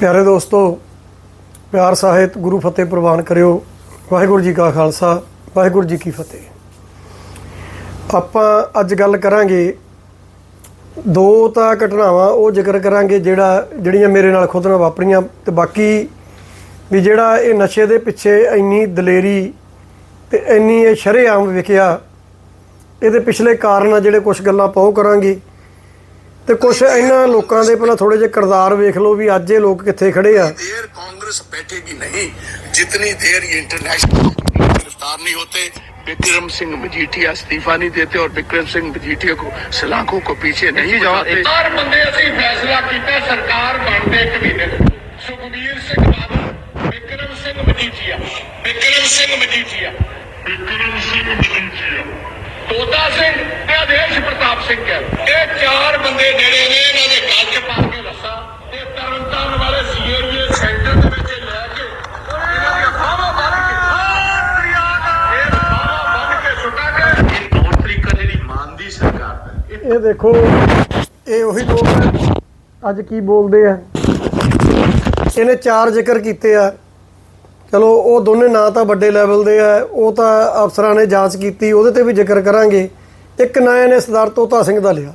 ਪਿਆਰੇ ਦੋਸਤੋ, ਪਿਆਰ ਸਾਹਿਤ ਗੁਰੂ ਫਤਿਹ ਪ੍ਰਵਾਨ ਕਰਿਓ। ਵਾਹਿਗੁਰੂ ਜੀ ਕਾ ਖਾਲਸਾ, ਵਾਹਿਗੁਰੂ ਜੀ ਕੀ ਫਤਿਹ। ਆਪਾਂ ਅੱਜ ਗੱਲ ਕਰਾਂਗੇ, ਦੋ ਤਾਂ ਘਟਨਾਵਾਂ, ਉਹ ਜ਼ਿਕਰ ਕਰਾਂਗੇ ਜਿਹੜਾ, ਜਿਹੜੀਆਂ ਮੇਰੇ ਨਾਲ ਖੁਦ ਨਾਲ ਵਾਪਰੀਆਂ ਤੇ ਬਾਕੀ ਵੀ ਜਿਹੜਾ ਇਹ ਨਸ਼ੇ ਦੇ ਪਿੱਛੇ ਇੰਨੀ ਦਲੇਰੀ ਤੇ ਇੰਨੀ ਇਹ ਸ਼ਰੇਆਮ ਵਿਕਿਆ ਇਹਦੇ ਪਿਛਲੇ ਕਾਰਨ ਆ ਜਿਹੜੇ ਕੁਝ ਗੱਲਾਂ ਪਾਉ ਕਰਾਂਗੇ। ਤੇ ਕੁਝ ਇਹਨਾਂ ਲੋਕਾਂ ਦੇ ਪਹਿਲਾਂ ਥੋੜੇ ਜਿਹੇ ਕਿਰਦਾਰ ਵੇਖ ਲਓ ਵੀ ਅੱਜ ਇਹ ਲੋਕ ਕਿੱਥੇ ਖੜੇ ਆ देर कांग्रेस बैठेगी नहीं जितनी देर ये इंटरनेशनल गिरफ्तार नहीं होते विक्रम सिंह मजीठिया इस्तीफा नहीं देते और विक्रम सिंह मजीठिया को सलाखों को पीछे नहीं जाते ਚਾਰ ਬੰਦੇ ਅਸੀਂ ਫੈਸਲਾ ਕੀਤਾ ਸਰਕਾਰ ਬਣਦੇ ਇੱਕ ਮਹੀਨੇ ਨੂੰ ਸੁਖਬੀਰ ਸਿੰਘ ਬਾਦਲ ਵਿਕਰਮ ਸਿੰਘ ਮਜੀਠੀਆ ਵਿਕਰਮ ਸਿੰਘ ਮਜੀਠੀਆ ਵਿਕਰਮ ਸਿੰਘ ਮਜੀਠੀਆ ਤੋਤਾ ਸਿੰਘ ਤੇ ਆਦੇਸ਼ ਪ੍ਰਤਾਪ ਸਿੰਘ ਹੈ ਇਹ ਚਾਰ ਬੰਦੇ ਜਿਹੜੇ ਨੇ ਇਹਨਾਂ ਦੇ ਗੱਲ 'ਚ ਪਾ ਕੇ ਲੱਸਾ ਤੇ ਤਰਨਤਾਰਨ ਵਾਲੇ ਸੀਆਰਏ ਸੈਂਟਰ ਦੇ ਵਿੱਚ ਲੈ ਕੇ ਇਹਨਾਂ ਦੀਆਂ ਬਾਹਾਂ ਬੰਨ ਕੇ ਇਹ ਬਾਹਾਂ ਬੰਨ ਕੇ ਸੁੱਟਾਂਗੇ ਇਹ ਤੌਰ ਤਰੀਕਾ ਜਿਹੜੀ ਮੰਨਦੀ ਸਰਕਾਰ ਦਾ ਇਹ ਇਹ ਦੇਖੋ ਇਹ ਉਹੀ ਲੋਕ ਅੱਜ ਕੀ ਬੋਲਦੇ ਆ? ਇਹਨੇ ਚਾਰ ਜ਼ਿਕਰ ਕੀਤੇ ਆ। ਚਲੋ ਉਹ ਦੋਨੇ ਨਾ ਤਾਂ ਵੱਡੇ ਲੈਵਲ ਦੇ ਆ ਉਹ ਤਾਂ ਅਫਸਰਾਂ ਨੇ ਜਾਂਚ ਕੀਤੀ ਉਹਦੇ ਤੇ ਵੀ ਜ਼ਿਕਰ ਕਰਾਂਗੇ। ਇੱਕ ਨਾ ਇਹਨੇ ਸਰਦਾਰ ਤੋਤਾ ਸਿੰਘ ਦਾ ਲਿਆ।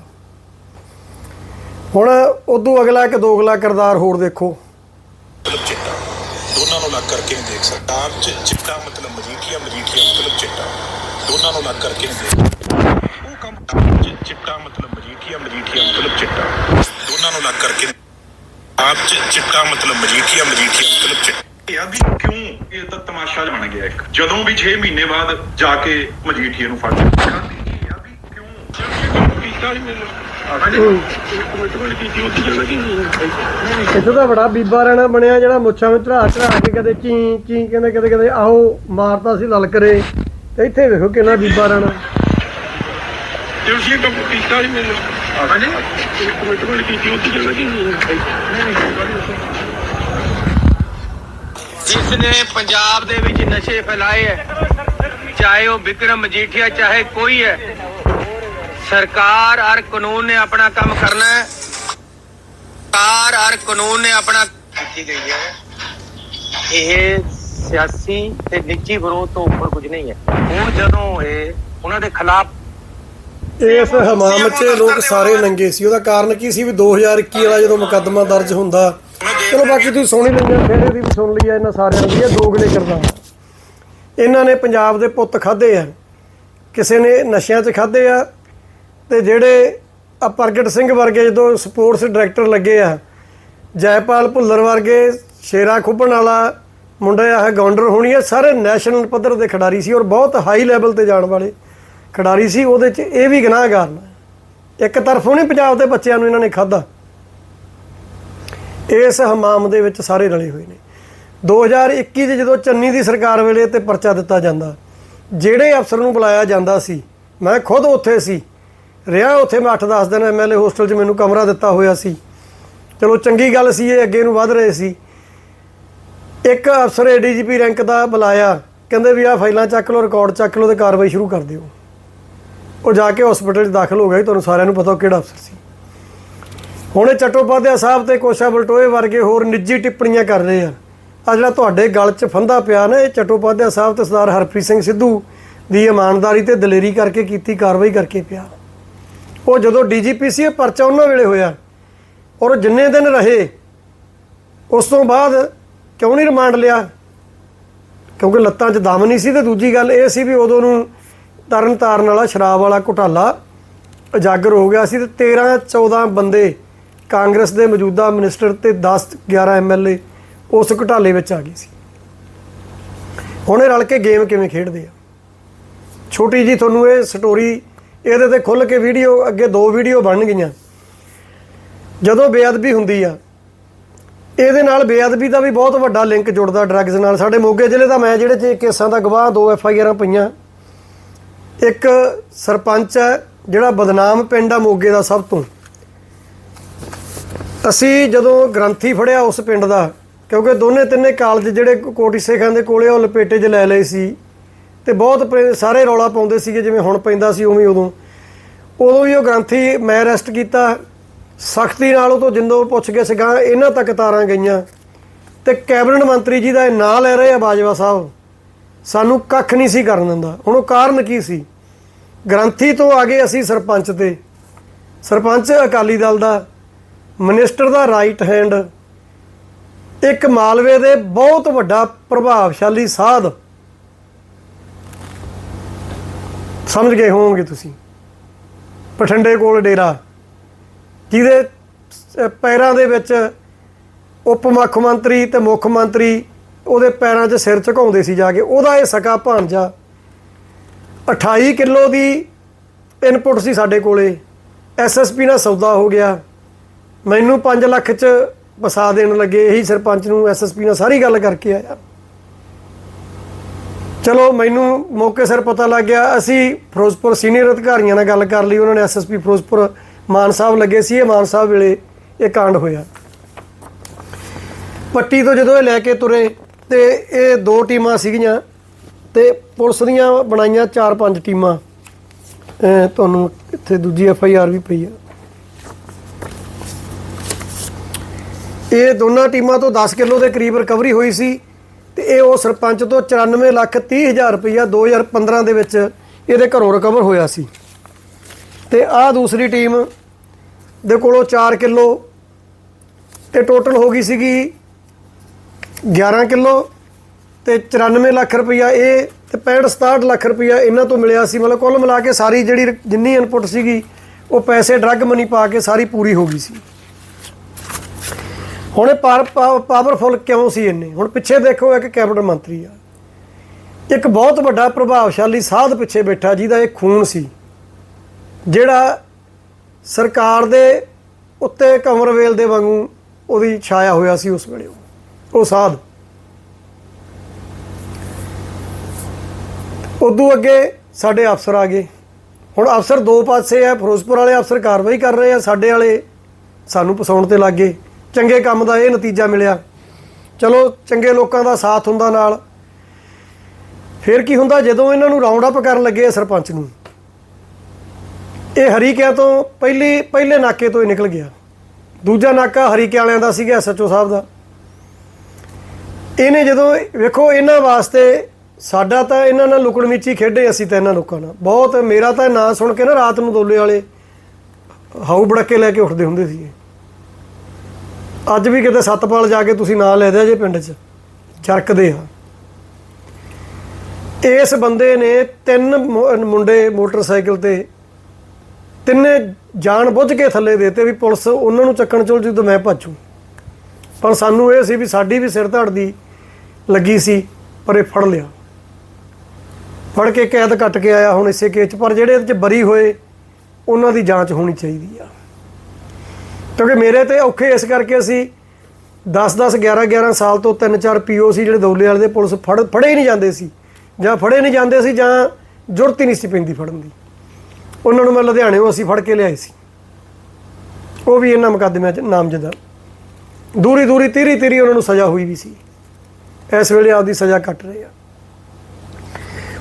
ਹੁਣ ਉਦੋਂ ਅਗਲਾ ਇੱਕ ਦੋਗਲਾ ਕਿਰਦਾਰ ਹੋਰ ਦੇਖੋ। ਮਤਲਬ ਚਿੱਟਾ। ਦੋਨਾਂ ਨੂੰ ਲੱਗ ਕਰਕੇ ਨਹੀਂ ਦੇਖ ਸਕਦਾ। ਆਪ ਚ ਚਿੱਟਾ ਮਤਲਬ ਮਜੀਠੀਆ ਮਜੀਠੀਆ ਮਤਲਬ ਚਿੱਟਾ। ਦੋਨਾਂ ਨੂੰ ਲੱਗ ਕਰਕੇ ਨਹੀਂ ਦੇਖ ਸਕਦਾ। ਉਹ ਕੰਮ ਆਪ ਚ ਚਿੱਟਾ ਮਤਲਬ ਮਜੀਠੀਆ ਮਜੀਠੀਆ ਮਤਲਬ ਚਿੱਟਾ। ਦੋਨਾਂ ਨੂੰ ਲੱਗ ਕਰਕੇ ਆਪ ਚ ਚਿੱਟਾ ਮਤਲਬ ਮਜੀਠੀਆ ਮਜੀਠੀਆ ਮਤਲਬ ਚਿੱਟਾ। ਇਹ ਆ ਵੀ ਕਿਉਂ ਇਹ ਤਾਂ ਤਮਾਸ਼ਾ ਜਿਹਾ ਬਣ ਗਿਆ ਇੱਕ। ਜਦੋਂ ਵੀ 6 ਮਹੀਨੇ ਬਾਅਦ ਜਾ ਕੇ ਮਜੀਠੀਏ ਨੂੰ ਫੜ ਲਿਆ। ਇਹ ਆ ਵੀ ਕਿਉਂ? ਜਦੋਂ ਕੀਤਾ ਹੀ ਮੈਨੂੰ ਇੱਥੇ ਤਾਂ ਬੜਾ ਬੀਬਾ ਰਹਿਣਾ ਬਣਿਆ ਜਿਹੜਾ ਮੁੱਛਾਂ ਵਿੱਚ ਚੜਾ ਚੜਾ ਕੇ ਕਦੇ ਚੀ ਚੀ ਕਹਿੰਦੇ ਕਦੇ ਕਦੇ ਆਹੋ ਮਾਰਦਾ ਸੀ ਲਲਕਰੇ ਤੇ ਇੱਥੇ ਵੇਖੋ ਕਿੰਨਾ ਬੀਬਾ ਰਹਿਣਾ ਤੁਸੀਂ ਕੰਮ ਕੀਤਾ ਹੀ ਮੈਨੂੰ। ਹਾਂਜੀ। ਇੱਕ ਮਿੰਟ ਮਿੰਟ ਕੀਤੀ ਉੱਥੇ ਚੱਲ ਗਈ ਜਿਸ ਨੇ ਪੰਜਾਬ ਦੇ ਵਿੱਚ ਨਸ਼ੇ ਫੈਲਾਏ ਹੈ ਚਾਹੇ ਉਹ ਵਿਕਰਮ ਮਜੀਠੀਆ ਚਾਹੇ ਕੋਈ ਹੈ ਸਰਕਾਰ ਔਰ ਕਾਨੂੰਨ ਨੇ ਆਪਣਾ ਕੰਮ ਕਰਨਾ ਹੈ। ਸਰਕਾਰ ਔਰ ਕਾਨੂੰਨ ਨੇ ਆਪਣਾ ਕੀਤੀ ਗਈ ਹੈ। ਇਹ ਸਿਆਸੀ ਤੇ ਨਿੱਜੀ ਵਿਰੋਧ ਤੋਂ ਉੱਪਰ ਕੁਝ ਨਹੀਂ ਹੈ। ਹੁਣ ਜਦੋਂ ਇਹ ਉਹਨਾਂ ਦੇ ਖਿਲਾਫ ਇਸ ਹਮਾਮ 'ਚ ਲੋਕ ਸਾਰੇ ਨੰਗੇ ਸੀ। ਉਹਦਾ ਕਾਰਨ ਕੀ ਸੀ ਵੀ 2021 ਵਾਲਾ ਜਦੋਂ ਮੁਕੱਦਮਾ ਦਰਜ ਹੁੰਦਾ, ਚਲੋ ਬਾਕੀ ਤੁਸੀਂ ਸੁਣ ਹੀ ਲਈਆਂ ਫਿਰ ਇਹਦੀ ਵੀ ਸੁਣ ਲਈ ਆ, ਇਹਨਾਂ ਸਾਰਿਆਂ ਦੀ ਇਹ ਦੋਗਲੇ ਕਰਦਾ। ਇਹਨਾਂ ਨੇ ਪੰਜਾਬ ਦੇ ਪੁੱਤ ਖਾਦੇ ਆ। ਕਿਸੇ ਨੇ ਨਸ਼ਿਆਂ 'ਚ ਖਾਦੇ ਆ ਤੇ ਜਿਹੜੇ ਆ ਪ੍ਰਗਟ ਸਿੰਘ ਵਰਗੇ ਜਦੋਂ ਸਪੋਰਟਸ ਡਾਇਰੈਕਟਰ ਲੱਗੇ ਆ, ਜੈਪਾਲ ਭੁੱਲਰ ਵਰਗੇ, ਸ਼ੇਰਾ ਖੁੱਬਣ ਵਾਲਾ ਮੁੰਡਾ ਆ ਗੌਂਡਰ ਹੋਣੀ ਹੈ ਸਾਰੇ ਨੈਸ਼ਨਲ ਪੱਧਰ ਦੇ ਖਿਡਾਰੀ ਸੀ ਔਰ ਬਹੁਤ ਹਾਈ ਲੈਵਲ ਤੇ ਜਾਣ ਵਾਲੇ ਖਿਡਾਰੀ ਸੀ, ਉਹਦੇ 'ਚ ਇਹ ਵੀ ਗੁਨਾਹਗਾਰ ਨੇ। ਇੱਕ ਤਰਫੋਂ ਨਹੀਂ ਪੰਜਾਬ ਦੇ ਬੱਚਿਆਂ ਨੂੰ ਇਹਨਾਂ ਨੇ ਖਾਦਾ ਇਸ ਹਮਾਮ ਦੇ ਵਿੱਚ ਸਾਰੇ ਰਲੇ ਹੋਏ ਨੇ। 2021 'ਚ ਜਦੋਂ ਚੰਨੀ ਦੀ ਸਰਕਾਰ ਵੇਲੇ ਤੇ ਪਰਚਾ ਦਿੱਤਾ ਜਾਂਦਾ, ਜਿਹੜੇ ਅਫਸਰ ਨੂੰ ਬੁਲਾਇਆ ਜਾਂਦਾ ਸੀ, ਮੈਂ ਖੁਦ ਉੱਥੇ ਸੀ ਰਿਹਾ ਉੱਥੇ ਮੈਂ 8-10 ਦਿਨ ਐਮਐਲਏ ਹੋਸਟਲ 'ਚ ਮੈਨੂੰ ਕਮਰਾ ਦਿੱਤਾ ਹੋਇਆ ਸੀ। ਚਲੋ ਚੰਗੀ ਗੱਲ ਸੀ, ਇਹ ਅੱਗੇ ਨੂੰ ਵਧ ਰਹੇ ਸੀ। ਇੱਕ ਅਫਸਰ ਏਡੀਜੀਪੀ ਰੈਂਕ ਦਾ ਬੁਲਾਇਆ, ਕਹਿੰਦੇ ਵੀ ਆਹ ਫਾਈਲਾਂ ਚੱਕ ਲਓ ਰਿਕਾਰਡ ਚੱਕ ਲਓ ਤੇ ਕਾਰਵਾਈ ਸ਼ੁਰੂ ਕਰ ਦਿਓ। ਉਹ ਜਾ ਕੇ ਹਸਪੀਟਲ 'ਚ ਦਾਖਲ ਹੋ ਗਿਆ ਤੁਹਾਨੂੰ ਸਾਰਿਆਂ ਨੂੰ ਪਤਾ ਉਹ ਕਿਹੜਾ ਅਫਸਰ ਸੀ। ਹੁਣ ਇਹ ਚਟੋਪਾਧਿਆ ਸਾਹਿਬ ਤੇ ਕੋਸ਼ਾ ਬਲਟੋਏ ਵਰਗੇ ਹੋਰ ਨਿੱਜੀ ਟਿੱਪਣੀਆਂ ਕਰ ਰਹੇ ਆ। ਆ ਜਿਹੜਾ ਤੁਹਾਡੇ ਗਲ 'ਚ ਫੰਦਾ ਪਿਆ ਨਾ, ਇਹ ਚਟੋਪਾਧਿਆ ਸਾਹਿਬ ਤੇ ਸਰਦਾਰ ਹਰਪ੍ਰੀਤ ਸਿੰਘ ਸਿੱਧੂ ਦੀ ਇਮਾਨਦਾਰੀ ਤੇ ਦਲੇਰੀ ਕਰਕੇ ਕੀਤੀ, ਕਾਰਵਾਈ ਕਰਕੇ ਪਿਆ। ਉਹ ਜਦੋਂ ਡੀਜੀਪੀ ਸੀ, ਇਹ ਪਰਚਾ ਉਹਨਾਂ ਵੇਲੇ ਹੋਇਆ। ਔਰ ਉਹ ਜਿੰਨੇ ਦਿਨ ਰਹੇ, ਉਸ ਤੋਂ ਬਾਅਦ ਕਿਉਂ ਨਹੀਂ ਰਿਮਾਂਡ ਲਿਆ? ਕਿਉਂਕਿ ਲੱਤਾਂ 'ਚ ਦਮ ਨਹੀਂ ਸੀ ਤੇ ਦੂਜੀ ਗੱਲ ਇਹ ਸੀ ਵੀ ਉਦੋਂ ਨੂੰ ਤਰਨ ਤਾਰਨ ਵਾਲਾ, ਸ਼ਰਾਬ ਵਾਲਾ ਘੁਟਾਲਾ ਉਜਾਗਰ ਹੋ ਗਿਆ ਸੀ ਤੇ 13 14 ਬੰਦੇ ਕਾਂਗਰਸ ਦੇ ਮੌਜੂਦਾ ਮਿਨਿਸਟਰ ਤੇ 10 11 ਐਮਐਲਏ ਉਸ ਘੁਟਾਲੇ ਵਿੱਚ ਆ ਗਏ ਸੀ। ਹੁਣ ਇਹ ਰਲ ਕੇ ਗੇਮ ਕਿਵੇਂ ਖੇਡਦੇ ਆ? ਛੋਟੀ ਜੀ ਤੁਹਾਨੂੰ ਇਹ ਸਟੋਰੀ ਇਹਦੇ ਤੇ ਖੁੱਲ ਕੇ ਵੀਡੀਓ, ਅੱਗੇ ਦੋ ਵੀਡੀਓ ਬਣ ਗਈਆਂ। ਜਦੋਂ ਬੇਅਦਬੀ ਹੁੰਦੀ ਆ, ਇਹਦੇ ਨਾਲ ਬੇਅਦਬੀ ਦਾ ਵੀ ਬਹੁਤ ਵੱਡਾ ਲਿੰਕ ਜੁੜਦਾ ਡਰੱਗਸ ਨਾਲ। ਸਾਡੇ ਮੋਗੇ ਜ਼ਿਲ੍ਹੇ ਦਾ ਮੈਂ ਜਿਹੜੇ ਚ ਕੇਸਾਂ ਦਾ ਗਵਾਹ ਦੋ ਐਫ ਆਈ ਆਰਾਂ ਪਈਆਂ। ਇੱਕ ਸਰਪੰਚ ਹੈ ਜਿਹੜਾ ਬਦਨਾਮ ਪਿੰਡ ਆ ਮੋਗੇ ਦਾ ਸਭ ਤੋਂ। ਅਸੀਂ ਜਦੋਂ ਗ੍ਰੰਥੀ ਫੜਿਆ ਉਸ ਪਿੰਡ ਦਾ, ਕਿਉਂਕਿ ਦੋਨੇ ਤਿੰਨੇ ਕਾਲਜ ਜਿਹੜੇ ਕੋਟੀ ਸੇਖਾਂ ਦੇ ਕੋਲੇ ਉਹ ਲਪੇਟੇ 'ਚ ਲੈ ਲਏ ਸੀ। ਤੇ ਬਹੁਤ ਪ- ਸਾਰੇ ਰੌਲਾ ਪਾਉਂਦੇ ਸੀਗੇ, ਜਿਵੇਂ ਹੁਣ ਪੈਂਦਾ ਸੀ ਉਵੇਂ ਉਦੋਂ। ਉਦੋਂ ਵੀ ਉਹ ਗ੍ਰੰਥੀ ਮੈਂ ਅਰੈਸਟ ਕੀਤਾ। ਸਖਤੀ ਨਾਲ ਉਹ ਤੋਂ ਜਿੰਦੋਂ ਪੁੱਛ ਕੇ ਸਗਾ, ਇਹਨਾਂ ਤੱਕ ਤਾਰਾਂ ਗਈਆਂ। ਤੇ ਕੈਬਨਿਟ ਮੰਤਰੀ ਜੀ ਦਾ ਇਹ ਨਾਂ ਲੈ ਰਹੇ ਆ ਬਾਜਵਾ ਸਾਹਿਬ। ਸਾਨੂੰ ਕੱਖ ਨਹੀਂ ਸੀ ਕਰਨ ਦਿੰਦਾ। ਹੁਣ ਉਹ ਕਾਰਨ ਕੀ ਸੀ? ਗ੍ਰੰਥੀ ਤੋਂ ਆਗੇ ਅਸੀਂ ਸਰਪੰਚ ਤੇ। ਸਰਪੰਚ ਅਕਾਲੀ ਦਲ ਦਾ ਮਿਨਿਸਟਰ ਦਾ ਰਾਈਟ ਹੈਂਡ ਇੱਕ ਮਾਲਵੇ ਦੇ ਬਹੁਤ ਵੱਡਾ ਪ੍ਰਭਾਵਸ਼ਾਲੀ ਸਾਧ ਸਮਝ ਗਏ ਹੋਵੋਗੇ ਤੁਸੀਂ। ਪਠੰਡੇ ਕੋਲ ਡੇਰਾ, ਜਿਹਦੇ ਪੈਰਾਂ ਦੇ ਵਿੱਚ ਉਪ ਮੁੱਖ ਮੰਤਰੀ ਤੇ ਮੁੱਖ ਮੰਤਰੀ ਉਹਦੇ ਪੈਰਾਂ 'ਚ ਸਿਰ ਝੁਕਾਉਂਦੇ ਸੀ ਜਾ ਕੇ। ਉਹਦਾ ਇਹ ਸਕਾ ਭਾਂਜਾ 28 ਕਿਲੋ ਦੀ ਇਨਪੁਟ ਸੀ ਸਾਡੇ ਕੋਲੇ। ਐਸਐਸਪੀ ਨਾਲ ਸੌਦਾ ਹੋ ਗਿਆ। ਮੈਨੂੰ 5 ਲੱਖ 'ਚ ਵਸਾ ਦੇਣ ਲੱਗੇ। ਇਹੀ ਸਰਪੰਚ ਨੂੰ ਐਸਐਸਪੀ ਨਾਲ ਸਾਰੀ ਗੱਲ ਕਰਕੇ ਆਇਆ। ਚਲੋ, ਮੈਨੂੰ ਮੌਕੇ ਸਿਰ ਪਤਾ ਲੱਗ ਗਿਆ। ਅਸੀਂ ਫਿਰੋਜ਼ਪੁਰ ਸੀਨੀਅਰ ਅਧਿਕਾਰੀਆਂ ਨਾਲ ਗੱਲ ਕਰ ਲਈ। ਉਹਨਾਂ ਨੇ ਐਸਐਸਪੀ ਫਿਰੋਜ਼ਪੁਰ ਮਾਨ ਸਾਹਿਬ ਲੱਗੇ ਸੀ। ਇਹ ਮਾਨ ਸਾਹਿਬ ਵੇਲੇ ਇਹ ਕਾਂਡ ਹੋਇਆ। ਪੱਟੀ ਤੋਂ ਜਦੋਂ ਇਹ ਲੈ ਕੇ ਤੁਰੇ ਤੇ ਇਹ ਦੋ ਟੀਮਾਂ ਸੀਗੀਆਂ ਤੇ ਪੁਲਿਸ ਦੀਆਂ ਬਣਾਈਆਂ ਚਾਰ ਪੰਜ ਟੀਮਾਂ। ਤੁਹਾਨੂੰ ਇੱਥੇ ਦੂਜੀ ਐਫ ਆਈ ਆਰ ਵੀ ਪਈ ਆ। ਇਹ ਦੋਨਾਂ ਟੀਮਾਂ ਤੋਂ 10 ਕਿਲੋ ਦੇ ਕਰੀਬ ਰਿਕਵਰੀ ਹੋਈ ਸੀ। ਤੇ ਇਹ ਉਹ ਸਰਪੰਚ ਤੋਂ 94 ਲੱਖ 30 ਹਜ਼ਾਰ ਰੁਪਈਆ 2015 ਦੇ ਵਿੱਚ ਇਹਦੇ ਘਰੋਂ ਰਿਕਵਰ ਹੋਇਆ ਸੀ। ਤੇ ਆਹ ਦੂਸਰੀ ਟੀਮ ਦੇ ਕੋਲੋਂ 4 ਕਿਲੋ ਤੇ ਟੋਟਲ ਹੋ ਗਈ ਸੀਗੀ 11 ਕਿਲੋ ਤੇ 94 ਲੱਖ ਰੁਪਈਆ ਇਹ ਤੇ 65 67 ਲੱਖ ਰੁਪਈਆ ਇਹਨਾਂ ਤੋਂ ਮਿਲਿਆ ਸੀ। ਮਤਲਬ ਕੁੱਲ ਮਿਲਾ ਕੇ ਸਾਰੀ ਜਿਹੜੀ ਜਿੰਨੀ ਇਨਪੁਟ ਸੀਗੀ, ਉਹ ਪੈਸੇ ਡਰੱਗ ਮਨੀ ਪਾ ਕੇ ਸਾਰੀ ਪੂਰੀ ਹੋ ਗਈ ਸੀ। ਹੁਣ ਇਹ ਪਾਰ- ਪਾ- ਪਾਵਰਫੁਲ ਕਿਉਂ ਸੀ ਇੰਨੇ? ਹੁਣ ਪਿੱਛੇ ਦੇਖੋ ਇੱਕ ਕੈਬਨਿਟ ਮੰਤਰੀ ਆ। ਇੱਕ ਬਹੁਤ ਵੱਡਾ ਪ੍ਰਭਾਵਸ਼ਾਲੀ ਸਾਧ ਪਿੱਛੇ ਬੈਠਾ ਜਿਹਦਾ ਇਹ ਖੂਨ ਸੀ। ਜਿਹੜਾ ਸਰਕਾਰ ਦੇ ਉੱਤੇ ਕਮਰਵੇਲ ਦੇ ਵਾਂਗੂ ਉਹਦੀ ਛਾਇਆ ਹੋਇਆ ਸੀ ਉਸ ਵੇਲੇ ਉਹ। ਉਹ ਸਾਧ। ਉਦੋਂ ਅੱਗੇ ਸਾਡੇ ਅਫਸਰ ਆ ਗਏ। ਹੁਣ ਅਫਸਰ ਦੋ ਪਾਸੇ ਆ, ਫਿਰੋਜ਼ਪੁਰ ਵਾਲੇ ਅਫਸਰ ਕਾਰਵਾਈ ਕਰ ਰਹੇ ਆ, ਸਾਡੇ ਵਾਲੇ ਸਾਨੂੰ ਪਸਾਉਣ ਤੇ ਲੱਗ ਗਏ। ਚੰਗੇ ਕੰਮ ਦਾ ਇਹ ਨਤੀਜਾ ਮਿਲਿਆ। ਚਲੋ, ਚੰਗੇ ਲੋਕਾਂ ਦਾ ਸਾਥ ਹੁੰਦਾ ਨਾਲ। ਫਿਰ ਕੀ ਹੁੰਦਾ ਜਦੋਂ ਇਹਨਾਂ ਨੂੰ ਰਾਉਂਡ ਅਪ ਕਰਨ ਲੱਗੇ ਸਰਪੰਚ ਨੂੰ। ਇਹ ਹਰੀਕਿਆਂ ਤੋਂ ਪਹਿਲੀ, ਪਹਿਲੇ ਨਾਕੇ ਤੋਂ ਹੀ ਨਿਕਲ ਗਿਆ। ਦੂਜਾ ਨਾਕਾ ਹਰੀਕੇ ਵਾਲਿਆਂ ਦਾ ਸੀਗਾ ਐਸਐਚਓ ਸਾਹਿਬ ਦਾ। ਇਹਨੇ ਜਦੋਂ, ਵੇਖੋ, ਇਹਨਾਂ ਵਾਸਤੇ ਸਾਡਾ ਤਾਂ ਇਹਨਾਂ ਨਾਲ ਲੁਕਣ ਮਿੱਚੀ ਖੇਡੇ ਅਸੀਂ ਤਾਂ ਇਹਨਾਂ ਲੋਕਾਂ ਨਾਲ। ਬਹੁਤ, ਮੇਰਾ ਤਾਂ ਨਾਂ ਸੁਣ ਕੇ ਨਾ ਰਾਤ ਨੂੰ ਦੋਲੇ ਵਾਲੇ ਹਾਊ ਬੜਕੇ ਲੈ ਕੇ ਉੱਠਦੇ ਹੁੰਦੇ ਸੀ ਅੱਜ ਵੀ ਕਿਤੇ ਸਤਪਾਲ ਜਾ ਕੇ ਤੁਸੀਂ ਨਾਂ ਲੈ ਦਿਆ ਜੇ ਪਿੰਡ 'ਚ। ਚਰਕਦੇ ਆ। ਇਸ ਬੰਦੇ ਨੇ ਤਿੰਨ ਮੁੰਡੇ ਮੋਟਰਸਾਈਕਲ ਤੇ ਤਿੰਨੇ ਜਾਣ ਬੁੱਝ ਕੇ ਥੱਲੇ ਦੇਤੇ ਵੀ ਪੁਲਿਸ ਉਹਨਾਂ ਨੂੰ ਚੱਕਣ ਚੁਲ ਜਦੋਂ ਮੈਂ ਭੱਜੂ। ਪਰ ਸਾਨੂੰ ਇਹ ਸੀ ਵੀ ਸਾਡੀ ਵੀ ਸਿਰ ਧੜ ਦੀ ਲੱਗੀ ਸੀ, ਪਰ ਇਹ ਫੜ ਲਿਆ। ਫੜ ਕੇ ਕੈਦ ਕੱਟ ਕੇ ਆਇਆ ਹੁਣ ਇਸੇ ਕੇਸ 'ਚ, ਪਰ ਜਿਹੜੇ ਇਹਦੇ 'ਚ ਬਰੀ ਹੋਏ, ਉਹਨਾਂ ਦੀ ਜਾਂਚ ਹੋਣੀ ਚਾਹੀਦੀ ਆ। ਕਿਉਂਕਿ ਮੇਰੇ ਤੇ ਔਖੇ ਇਸ ਕਰਕੇ ਅਸੀਂ 10 10 11 11 ਸਾਲ ਤੋਂ ਤਿੰਨ, ਚਾਰ ਪੀਓਸੀ ਜਿਹੜੇ ਦੌਲੇ ਵਾਲੇ ਦੇ ਪੁਲਿਸ ਫੜ, ਫੜੇ ਹੀ ਨਹੀਂ ਜਾਂਦੇ ਸੀ। ਜਾਂ ਫੜੇ ਨਹੀਂ ਜਾਂਦੇ ਸੀ ਜਾਂ ਜ਼ਰੂਰਤ ਹੀ ਨਹੀਂ ਸੀ ਪੈਂਦੀ ਫੜਨ ਦੀ। ਉਹਨਾਂ ਨੂੰ ਮੈਂ ਲੁਧਿਆਣੇੋਂ ਅਸੀਂ ਫੜ ਕੇ ਲਿਆਏ ਸੀ। ਉਹ ਵੀ ਇਹਨਾਂ ਮੁਕੱਦਮਿਆਂ 'ਚ ਨਾਮਜ਼ਦ। ਦੂਰੀ ਦੂਰੀ, ਤੀਰੀ ਤੀਰੀ ਉਹਨਾਂ ਨੂੰ ਸਜ਼ਾ ਹੋਈ ਵੀ ਸੀ। ਇਸ ਵੇਲੇ ਆਪਦੀ ਸਜ਼ਾ ਕੱਟ ਰਹੇ ਆ।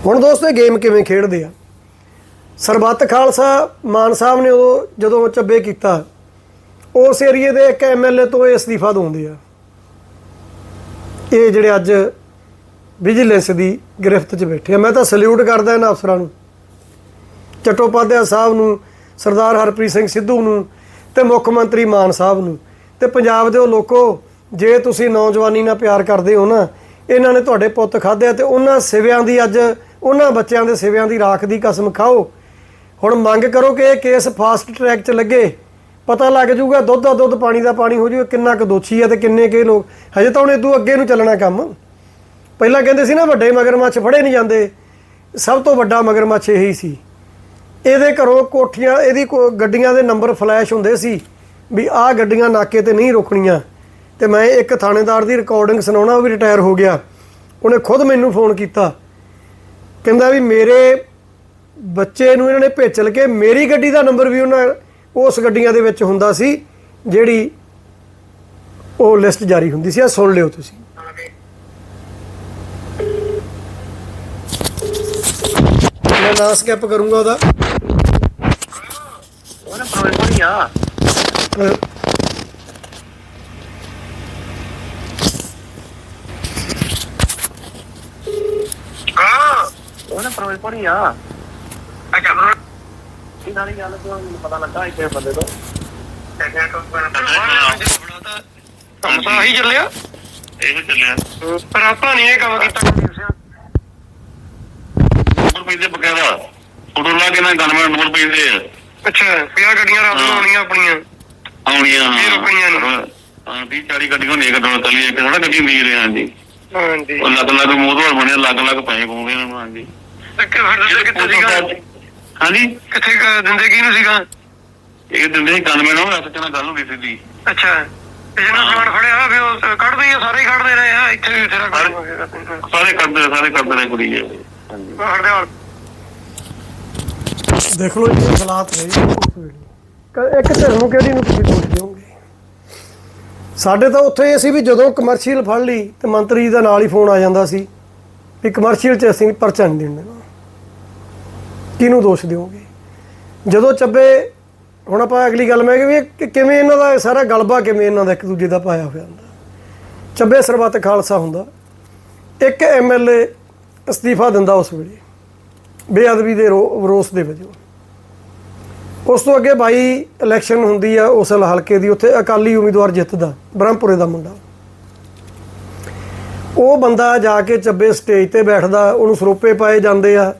ਹੁਣ ਦੋਸਤੋ, ਇਹ ਗੇਮ ਕਿਵੇਂ ਖੇਡਦੇ ਆ? ਸਰਬੱਤ ਖਾਲਸਾ ਮਾਨ ਸਾਹਿਬ ਨੇ ਉਹ ਜਦੋਂ ਚੱਬੇ ਕੀਤਾ ਉਸ ਏਰੀਏ ਦੇ ਇੱਕ ਐਮਐਲਏ ਤੋਂ ਇਹ ਅਸਤੀਫਾ ਦਵਾਉਂਦੇ ਆ। ਇਹ ਜਿਹੜੇ ਅੱਜ ਵਿਜੀਲੈਂਸ ਦੀ ਗ੍ਰਿਫਤ 'ਚ ਬੈਠੇ ਆ। ਮੈਂ ਤਾਂ ਸਲੂਟ ਕਰਦਾ ਇਹਨਾਂ ਅਫਸਰਾਂ ਨੂੰ। ਚਟੋਪਾਧਿਆ ਸਾਹਿਬ ਨੂੰ, ਸਰਦਾਰ ਹਰਪ੍ਰੀਤ ਸਿੰਘ ਸਿੱਧੂ ਨੂੰ ਤੇ ਮੁੱਖ ਮੰਤਰੀ ਮਾਨ ਸਾਹਿਬ ਨੂੰ। ਤੇ ਪੰਜਾਬ ਦੇ ਉਹ ਲੋਕੋ, ਜੇ ਤੁਸੀਂ ਨੌਜਵਾਨੀ ਨਾਲ ਪਿਆਰ ਕਰਦੇ ਹੋ ਨਾ, ਇਹਨਾਂ ਨੇ ਤੁਹਾਡੇ ਪੁੱਤ ਖਾਧਿਆ ਤੇ ਉਹਨਾਂ ਸਿਵਿਆਂ ਦੀ ਅੱਜ, ਉਹਨਾਂ ਬੱਚਿਆਂ ਦੇ ਸਿਵਿਆਂ ਦੀ ਰਾਖ ਦੀ ਕਸਮ ਖਾਓ। ਹੁਣ ਮੰਗ ਕਰੋ ਕਿ ਇਹ ਕੇਸ ਫਾਸਟ ਟਰੈਕ 'ਚ ਲੱਗੇ। ਪਤਾ ਲੱਗ ਜਾਊਗਾ ਦੁੱਧ ਦਾ ਦੁੱਧ ਪਾਣੀ ਦਾ ਪਾਣੀ ਹੋ ਜਾਊਗਾ ਕਿੰਨਾ ਕੁ ਦੋਸ਼ੀ ਆ ਤੇ ਕਿੰਨੇ ਕੇ ਲੋਕ। ਹਜੇ ਤਾਂ ਹੁਣ ਇਦੋਂ ਅੱਗੇ ਨੂੰ ਚੱਲਣਾ ਕੰਮ। ਪਹਿਲਾਂ ਕਹਿੰਦੇ ਸੀ ਨਾ ਵੱਡੇ ਮਗਰਮੱਛ ਫੜੇ ਨਹੀਂ ਜਾਂਦੇ। ਸਭ ਤੋਂ ਵੱਡਾ ਮਗਰਮੱਛ ਇਹੀ ਸੀ। ਇਹਦੇ ਘਰੋਂ ਕੋਠੀਆਂ, ਇਹਦੀ ਕੋ- ਗੱਡੀਆਂ ਦੇ ਨੰਬਰ ਫਲੈਸ਼ ਹੁੰਦੇ ਸੀ ਵੀ ਆਹ ਗੱਡੀਆਂ ਨਾਕੇ ਤੇ ਨਹੀਂ ਰੁਕਣੀਆਂ। ਤੇ ਮੈਂ ਇੱਕ ਥਾਣੇਦਾਰ ਦੀ ਰਿਕਾਰਡਿੰਗ ਸੁਣਾਉਣਾ, ਉਹ ਵੀ ਰਿਟਾਇਰ ਹੋ ਗਿਆ। ਉਹਨੇ ਖੁਦ ਮੈਨੂੰ ਫੋਨ ਕੀਤਾ। ਕਹਿੰਦਾ ਵੀ ਮੇਰੇ ਬੱਚੇ ਨੂੰ ਇਹਨਾਂ ਨੇ ਭੇਚਲ ਕੇ ਮੇਰੀ ਗੱਡੀ ਦਾ ਨੰਬਰ ਵੀ ਉਹਨਾਂ ਉਸ ਗੱਡੀਆਂ ਦੇ ਵਿੱਚ ਹੁੰਦਾ ਸੀ ਜਿਹੜੀ ਉਹ ਲਿਸਟ ਜਾਰੀ ਹੁੰਦੀ ਸੀ ਆ ਸੁਣ ਲਿਓ ਤੁਸੀਂ। ਮੈਂ ਨਾਂ ਸਕਿਪ ਕਰੂੰਗਾ ਉਹਦਾ। ਆ। ਉਹਨੇ ਹੀ। ਆ ਆ। ਕੈਮਰਾ ਇਹਨਾਂ ਦੀ ਗੱਲ ਤੋਂ ਮੈਨੂੰ ਪਤਾ ਲੱਗਾ ਇੱਥੇ ਬੰਦੇ ਤੋਂ। ਕੰਮ ਤਾਂ ਆਹੀ ਚੱਲਿਆ। ਇਹ ਚੱਲਿਆ। ਪਰ ਆਪਾਂ ਨਹੀਂ ਇਹ ਕੰਮ ਕੀਤਾ ਨੰਬਰ ਪੈਂਦੇ ਬਕਾਇਦਾ। ਫੋਟੋ ਲਾ ਕੇ ਨਾ ਗਨਮੈਨ ਨੰਬਰ ਪੈਂਦੇ ਆ ਅੱਛਾ ਪਿਆ ਗੱਡੀਆਂ ਰਾਤ ਨੂੰ ਆਉਣੀਆਂ ਆਪਣੀਆਂ। ਆਉਣੀਆਂ ਵੀਹ ਰੁਪਈਆਂ ਨੂੰ। ਹਾਂ 30 40 ਗੱਡੀਆਂ ਹੁੰਦੀਆਂ ਇੱਕ ਦੋ ਤਲੀ ਇੱਕ ਥੋੜਾ ਗੱਡੀ ਹੁੰਦੀ ਹੈ ਹਾਂਜੀ। ਹਾਂਜੀ। ਉਹ ਲੱਗ ਲੱਗ ਮੂੰਹ ਤੋਂ ਬਣਿਆ ਲੱਗ ਲੱਗ ਪੈਸੇ ਪਾਉਂਦੇ ਇਹਨਾਂ ਨੂੰ ਹਾਂਜੀ। ਤੇ ਫਿਰ ਕਿੱਥੇ ਸੀਗਾ? ਹਾਂਜੀ? ਕਿੱਥੇ ਕੁ ਦਿੰਦੇ ਕਿਹਨੂੰ ਸੀਗਾ ਇਹ ਦਿੰਦੇ ਉਹ ਐਸੇ ਨਾਲ ਗੱਲ ਹੁੰਦੀ ਸਿੱਧੀ। ਅੱਛਾ। ਤੇ ਜਿਹਨਾਂ ਸਮਾਨ ਫੜਿਆ ਹੋਇਆ ਫਿਰ ਉਹ ਕੱਢਦੇ ਹੀ ਆ ਸਾਰੇ ਹੀ ਕੱਢਦੇ ਰਹੇ ਆ ਇੱਥੇ ਵੀ ਤੇਰਾ ਕੰਮ ਹੋਏਗਾ ਸਾਰੇ ਕਰਦੇ ਸਾਰੇ ਕਰਦੇ ਨੇ ਕੁੜੀ ਇਹ। ਹਾਂਜੀ। ਦੇਖ ਲਓ ਇਹ ਹਾਲਾਤ ਨੇ ਜੀ। ਉਸ ਵੇਲੇ ਕ- ਇੱਕ ਧਿਰ ਨੂੰ ਕਿਹੜੀ ਨੂੰ ਤੁਸੀਂ ਦੋਸ਼ ਦਿਓਗੇ? ਸਾਡੇ ਤਾਂ ਉੱਥੇ ਇਹ ਸੀ ਵੀ ਜਦੋਂ ਕਮਰਸ਼ੀਅਲ ਫੜ ਲਈ ਤੇ ਮੰਤਰੀ ਜੀ ਦਾ ਨਾਲ ਹੀ ਫੋਨ ਆ ਜਾਂਦਾ ਸੀ। ਵੀ ਕਮਰਸ਼ੀਅਲ 'ਚ ਅਸੀਂ ਪਰਚਾ ਨਹੀਂ ਦੇਣਾ। ਕਿਹਨੂੰ ਦੋਸ਼ ਦਿਓਗੇ? ਜਦੋਂ ਚੱਬੇ, ਹੁਣ ਆਪਾਂ ਅਗਲੀ ਗੱਲ ਮੈਂ ਕਿ ਵੀ ਕਿਵੇਂ ਇਹਨਾਂ ਦਾ ਇਹ ਸਾਰਾ ਗਲਬਾ ਕਿਵੇਂ ਇਹਨਾਂ ਦਾ ਇੱਕ ਦੂਜੇ ਦਾ ਪਾਇਆ ਹੋਇਆ ਹੁੰਦਾ? ਚੱਬੇ ਸਰਬੱਤ ਖਾਲਸਾ ਹੁੰਦਾ। ਇੱਕ ਐਮਐਲਏ ਅਸਤੀਫਾ ਦਿੰਦਾ ਉਸ ਵੇਲੇ, ਬੇਅਦਬੀ ਦੇ ਰੋ- ਰੋਸ ਦੇ ਵਜੋਂ। ਉਸ ਤੋਂ ਅੱਗੇ ਬਾਈ ਇਲੈਕਸ਼ਨ ਹੁੰਦੀ ਆ ਉਸ ਹਲਕੇ ਦੀ, ਉੱਥੇ ਅਕਾਲੀ ਉਮੀਦਵਾਰ ਜਿੱਤਦਾ, ਬ੍ਰਹਮਪੁਰੇ ਦਾ ਮੁੰਡਾ। ਉਹ ਬੰਦਾ ਜਾ ਕੇ ਚੱਬੇ ਸਟੇਜ ਤੇ ਬੈਠਦਾ, ਉਹਨੂੰ ਸਰੋਪੇ ਪਾਏ ਜਾਂਦੇ ਆ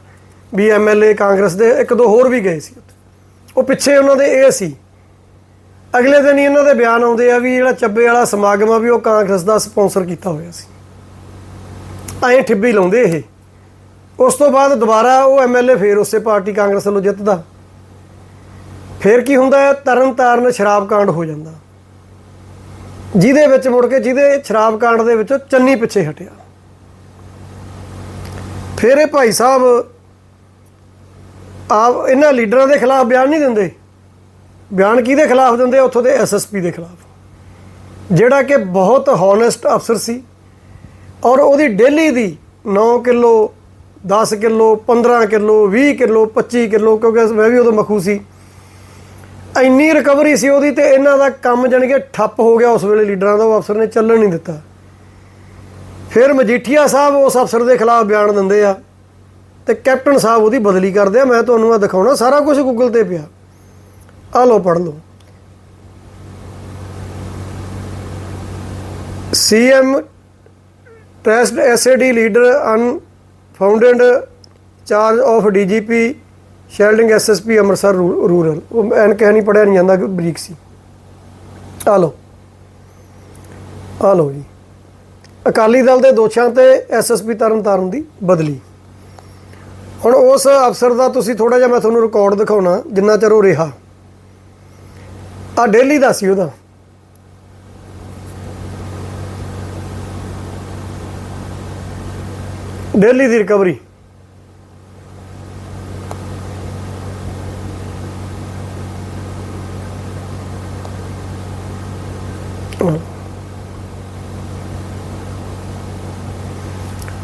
ਵੀ ਐਮਐਲਏ ਕਾਂਗਰਸ ਦੇ, ਇੱਕ ਦੋ ਹੋਰ ਵੀ ਗਏ ਸੀ ਉੱਥੇ। ਉਹ ਪਿੱਛੇ ਉਹਨਾਂ ਦੇ ਇਹ ਸੀ। ਅਗਲੇ ਦਿਨ ਹੀ ਇਹਨਾਂ ਦੇ ਬਿਆਨ ਆਉਂਦੇ ਆ ਵੀ ਜਿਹੜਾ ਚੱਬੇ ਵਾਲਾ ਸਮਾਗਮ ਆ ਵੀ ਉਹ ਕਾਂਗਰਸ ਦਾ ਸਪਾਂਸਰ ਕੀਤਾ ਹੋਇਆ ਸੀ। ਐਂ ਠਿੱਬੀ ਲਾਉਂਦੇ ਇਹ। ਉਸ ਤੋਂ ਬਾਅਦ ਦੁਬਾਰਾ ਉਹ ਐਮਐਲਏ ਫੇਰ ਉਸੇ ਪਾਰਟੀ ਕਾਂਗਰਸ ਵੱਲੋਂ ਜਿੱਤਦਾ। ਫਿਰ ਕੀ ਹੁੰਦਾ ਹੈ? ਤਰਨ ਤਾਰਨ ਸ਼ਰਾਬ ਕਾਂਡ ਹੋ ਜਾਂਦਾ। ਜਿਹਦੇ ਵਿੱਚ ਮੁੜ ਕੇ ਜਿਹਦੇ ਸ਼ਰਾਬ ਕਾਂਡ ਦੇ ਵਿੱਚੋਂ ਚੰਨੀ ਪਿੱਛੇ ਹਟਿਆ। ਫਿਰ ਇਹ ਭਾਈ ਸਾਹਿਬ ਆਪ ਇਹਨਾਂ ਲੀਡਰਾਂ ਦੇ ਖਿਲਾਫ ਬਿਆਨ ਨਹੀਂ ਦਿੰਦੇ। ਬਿਆਨ ਕਿਹਦੇ ਖਿਲਾਫ ਦਿੰਦੇ? ਆ? ਉੱਥੋਂ ਦੇ ਐਸਐਸਪੀ ਦੇ ਖਿਲਾਫ। ਜਿਹੜਾ ਕਿ ਬਹੁਤ ਹੌਨੈਸਟ ਅਫਸਰ ਸੀ ਔਰ ਉਹਦੀ ਡੇਲੀ ਦੀ 9 kilo 10 kilo 15 kilo 20 kilo 25 kilo, ਕਿਉਂਕਿ ਮੈਂ ਵੀ ਉਦੋਂ ਮਖੂ ਸੀ। ਇੰਨੀ ਰਿਕਵਰੀ ਸੀ ਉਹਦੀ ਤੇ ਇਹਨਾਂ ਦਾ ਕੰਮ ਜਾਣੀ ਕਿ ਠੱਪ ਹੋ ਗਿਆ ਉਸ ਵੇਲੇ ਲੀਡਰਾਂ ਦਾ, ਉਹ ਅਫਸਰ ਨੇ ਚੱਲਣ ਨਹੀਂ ਦਿੱਤਾ। ਫਿਰ ਮਜੀਠੀਆ ਸਾਹਿਬ ਉਸ ਅਫਸਰ ਦੇ ਖਿਲਾਫ ਬਿਆਨ ਦਿੰਦੇ ਆ। ਤੇ ਕੈਪਟਨ ਸਾਹਿਬ ਉਹਦੀ ਬਦਲੀ ਕਰਦੇ ਆ, ਮੈਂ ਤੁਹਾਨੂੰ ਆ ਦਿਖਾਉਣਾ, ਸਾਰਾ ਕੁਝ ਗੂਗਲ ਤੇ ਪਿਆ। ਆ ਲਓ, ਪੜ੍ਹ ਲਓ। CM test SAD leader un unfounded charge of DGP shielding SSP Amritsar ਰੂ- ਰੂਰਲ ਉਹ ਐਨ ਕਹਿ ਨਹੀਂ ਪੜਿਆ ਨਹੀਂ ਜਾਂਦਾ ਕਿ ਬਰੀਕ ਸੀ। ਆ ਲਓ। ਆ ਲਓ ਜੀ। ਅਕਾਲੀ ਦਲ ਦੇ ਦੋਸ਼ਾਂ ਤੇ ਐਸਐਸਪੀ ਤਰਨਤਾਰਨ ਦੀ ਬਦਲੀ। ਹੁਣ ਉਸ ਅਫਸਰ ਦਾ ਤੁਸੀਂ ਥੋੜਾ ਜਿਹਾ ਮੈਂ ਤੁਹਾਨੂੰ ਰਿਕਾਰਡ ਦਿਖਾਉਣਾ, ਜਿੰਨਾ ਚਿਰ ਉਹ ਰਿਹਾ। ਆ ਡੇਲੀ ਦਾ ਸੀ ਉਹਦਾ। ਡੇਲੀ ਦੀ ਰਿਕਵਰੀ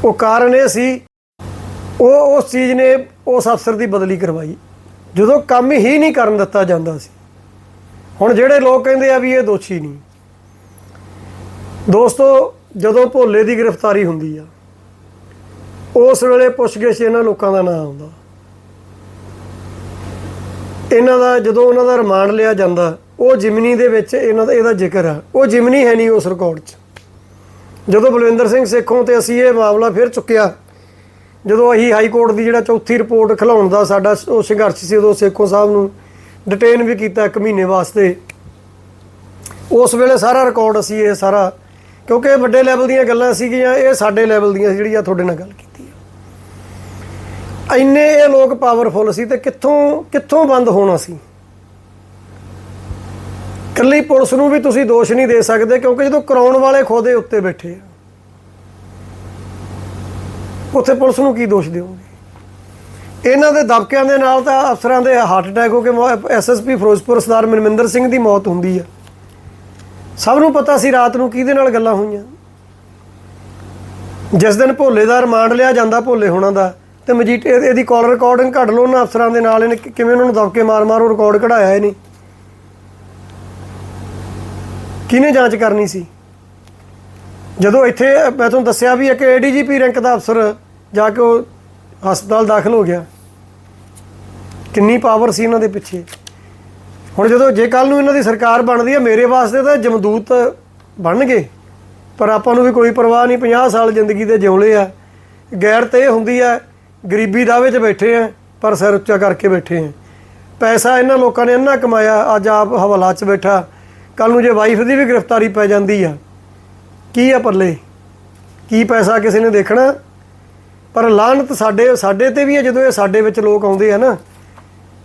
ਉਹ ਕਾਰਨ ਇਹ ਸੀ ਉਹ ਉਸ ਚੀਜ਼ ਨੇ ਉਸ ਅਫਸਰ ਦੀ ਬਦਲੀ ਕਰਵਾਈ। ਜਦੋਂ ਕੰਮ ਹੀ ਨਹੀਂ ਕਰਨ ਦਿੱਤਾ ਜਾਂਦਾ ਸੀ। ਹੁਣ ਜਿਹੜੇ ਲੋਕ ਕਹਿੰਦੇ ਆ ਵੀ ਇਹ ਦੋਸ਼ੀ ਨਹੀਂ। ਦੋਸਤੋ, ਜਦੋਂ ਭੋਲੇ ਦੀ ਗ੍ਰਿਫਤਾਰੀ ਹੁੰਦੀ ਆ, ਉਸ ਵੇਲੇ ਪੁੱਛਗਿੱਛ ਇਹਨਾਂ ਲੋਕਾਂ ਦਾ ਨਾਂ ਆਉਂਦਾ। ਇਹਨਾਂ ਦਾ ਜਦੋਂ ਉਹਨਾਂ ਦਾ ਰਿਮਾਂਡ ਲਿਆ ਜਾਂਦਾ, ਉਹ ਜਿਮਨੀ ਦੇ ਵਿੱਚ ਇਹਨਾਂ ਦਾ ਇਹਦਾ ਜ਼ਿਕਰ ਆ। ਉਹ ਜਿਮਨੀ ਹੈ ਨਹੀਂ ਉਸ ਰਿਕਾਰਡ 'ਚ। ਜਦੋਂ ਬਲਵਿੰਦਰ ਸਿੰਘ ਸੇਖੋਂ ਤੇ ਅਸੀਂ ਇਹ ਮਾਮਲਾ ਫਿਰ ਚੁੱਕਿਆ ਜਦੋਂ ਅਸੀਂ ਹਾਈ ਕੋਰਟ ਦੀ ਜਿਹੜਾ ਚੌਥੀ ਰਿਪੋਰਟ ਖਿਲਾਉਣ ਦਾ ਸਾਡਾ ਉਹ ਸੰਘਰਸ਼ ਸੀ, ਉਦੋਂ ਸੇਖੋ ਸਾਹਿਬ ਨੂੰ ਡਿਟੇਨ ਵੀ ਕੀਤਾ ਇੱਕ ਮਹੀਨੇ ਵਾਸਤੇ। ਉਸ ਵੇਲੇ ਸਾਰਾ ਰਿਕਾਰਡ ਅਸੀਂ ਇਹ ਸਾਰਾ, ਕਿਉਂਕਿ ਇਹ ਵੱਡੇ ਲੈਵਲ ਦੀਆਂ ਗੱਲਾਂ ਸੀਗੀਆਂ, ਇਹ ਸਾਡੇ ਲੈਵਲ ਦੀਆਂ ਸੀ ਜਿਹੜੀ ਆ ਤੁਹਾਡੇ ਨਾਲ ਗੱਲ ਕੀਤੀ ਆ। ਇੰਨੇ ਇਹ ਲੋਕ ਪਾਵਰਫੁੱਲ ਸੀ ਤੇ ਕਿੱਥੋਂ ਕਿੱਥੋਂ ਬੰਦ ਹੋਣਾ ਸੀ? ਕੱਲੀ ਪੁਲਿਸ ਨੂੰ ਵੀ ਤੁਸੀਂ ਦੋਸ਼ ਨਹੀਂ ਦੇ ਸਕਦੇ, ਕਿਉਂਕਿ ਜਦੋਂ ਕਰਾਉਣ ਵਾਲੇ ਖੋਦੇ ਉੱਤੇ ਬੈਠੇ ਆ। ਉੱਥੇ ਪੁਲਿਸ ਨੂੰ ਕੀ ਦੋਸ਼ ਦਿਓਗੇ ਇਹਨਾਂ ਦੇ ਦਬਕਿਆਂ ਦੇ ਨਾਲ ਤਾਂ ਅਫਸਰਾਂ ਦੇ ਹਾਰਟ ਅਟੈਕ ਹੋ ਕੇ ਐਸਐਸਪੀ ਫਿਰੋਜ਼ਪੁਰ ਸਰਦਾਰ ਮਨਮਿੰਦਰ ਸਿੰਘ ਦੀ ਮੌਤ ਹੁੰਦੀ ਆ। ਸਭ ਨੂੰ ਪਤਾ ਸੀ ਰਾਤ ਨੂੰ ਕਿਹਦੇ ਨਾਲ ਗੱਲਾਂ ਹੋਈਆਂ। ਜਿਸ ਦਿਨ ਭੋਲੇ ਦਾ ਰਿਮਾਂਡ ਲਿਆ ਜਾਂਦਾ ਭੋਲੇ ਹੋਣਾ ਦਾ, ਤੇ ਮਜੀਠੇ ਇਹਦੀ ਕਾਲ ਰਿਕਾਰਡਿੰਗ ਕੱਢ ਲਓ, ਉਹਨਾਂ ਅਫਸਰਾਂ ਦੇ ਨਾਲ ਇਹਨੇ ਕਿਵੇਂ ਉਹਨਾਂ ਨੂੰ ਦਬਕੇ ਮਾਰ ਮਾਰ ਉਹ ਰਿਕਾਰਡ ਕਢਾਇਆ ਇਹਨੇ। ਕਿਹਨੇ ਜਾਂਚ ਕਰਨੀ ਸੀ? ਜਦੋਂ ਇੱਥੇ, ਮੈਂ ਤੁਹਾਨੂੰ ਦੱਸਿਆ ਵੀ ਇੱਕ ਏਡੀਜੀਪੀ ਰੈਂਕ ਦਾ ਅਫਸਰ ਜਾ ਕੇ ਉਹ ਹਸਪਤਾਲ ਦਾਖਲ ਹੋ ਗਿਆ। ਕਿੰਨੀ ਪਾਵਰ ਸੀ ਇਹਨਾਂ ਦੇ ਪਿੱਛੇ। ਹੁਣ ਜਦੋਂ, ਜੇ ਕੱਲ ਨੂੰ ਇਹਨਾਂ ਦੀ ਸਰਕਾਰ ਬਣਦੀ ਹੈ, ਮੇਰੇ ਵਾਸਤੇ ਤਾਂ ਜਮਦੂਤ ਬਣਨਗੇ। ਪਰ ਆਪਾਂ ਨੂੰ ਵੀ ਕੋਈ ਪਰਵਾਹ ਨਹੀਂ 50 ਸਾਲ ਜ਼ਿੰਦਗੀ ਦੇ ਜਿਉਲੇ ਆ। ਗੈਰ ਤੇ ਇਹ ਹੁੰਦੀ ਆ, ਗਰੀਬੀ ਦਾਅਵੇ 'ਚ ਬੈਠੇ ਆ, ਪਰ ਸਿਰ ਉੱਚਾ ਕਰਕੇ ਬੈਠੇ ਆ। ਪੈਸਾ ਇਹਨਾਂ ਲੋਕਾਂ ਨੇ ਇੰਨਾ ਕਮਾਇਆ, ਅੱਜ ਆਪ ਹਵਾਲਾ 'ਚ ਬੈਠਾ। ਕੱਲ ਨੂੰ ਜੇ ਵਾਈਫ ਦੀ ਵੀ ਗ੍ਰਿਫਤਾਰੀ ਪੈ ਜਾਂਦੀ ਆ ਕੀ ਆ ਪੱਲੇ ਕੀ ਪੈਸਾ ਕਿਸੇ ਨੇ ਦੇਖਣਾ? ਪਰ ਲਾਹਨਤ ਸਾਡੇ ਸਾਡੇ ਤੇ ਵੀ ਹੈ ਜਦੋਂ ਇਹ ਸਾਡੇ ਵਿੱਚ ਲੋਕ ਆਉਂਦੇ ਆ ਨਾ,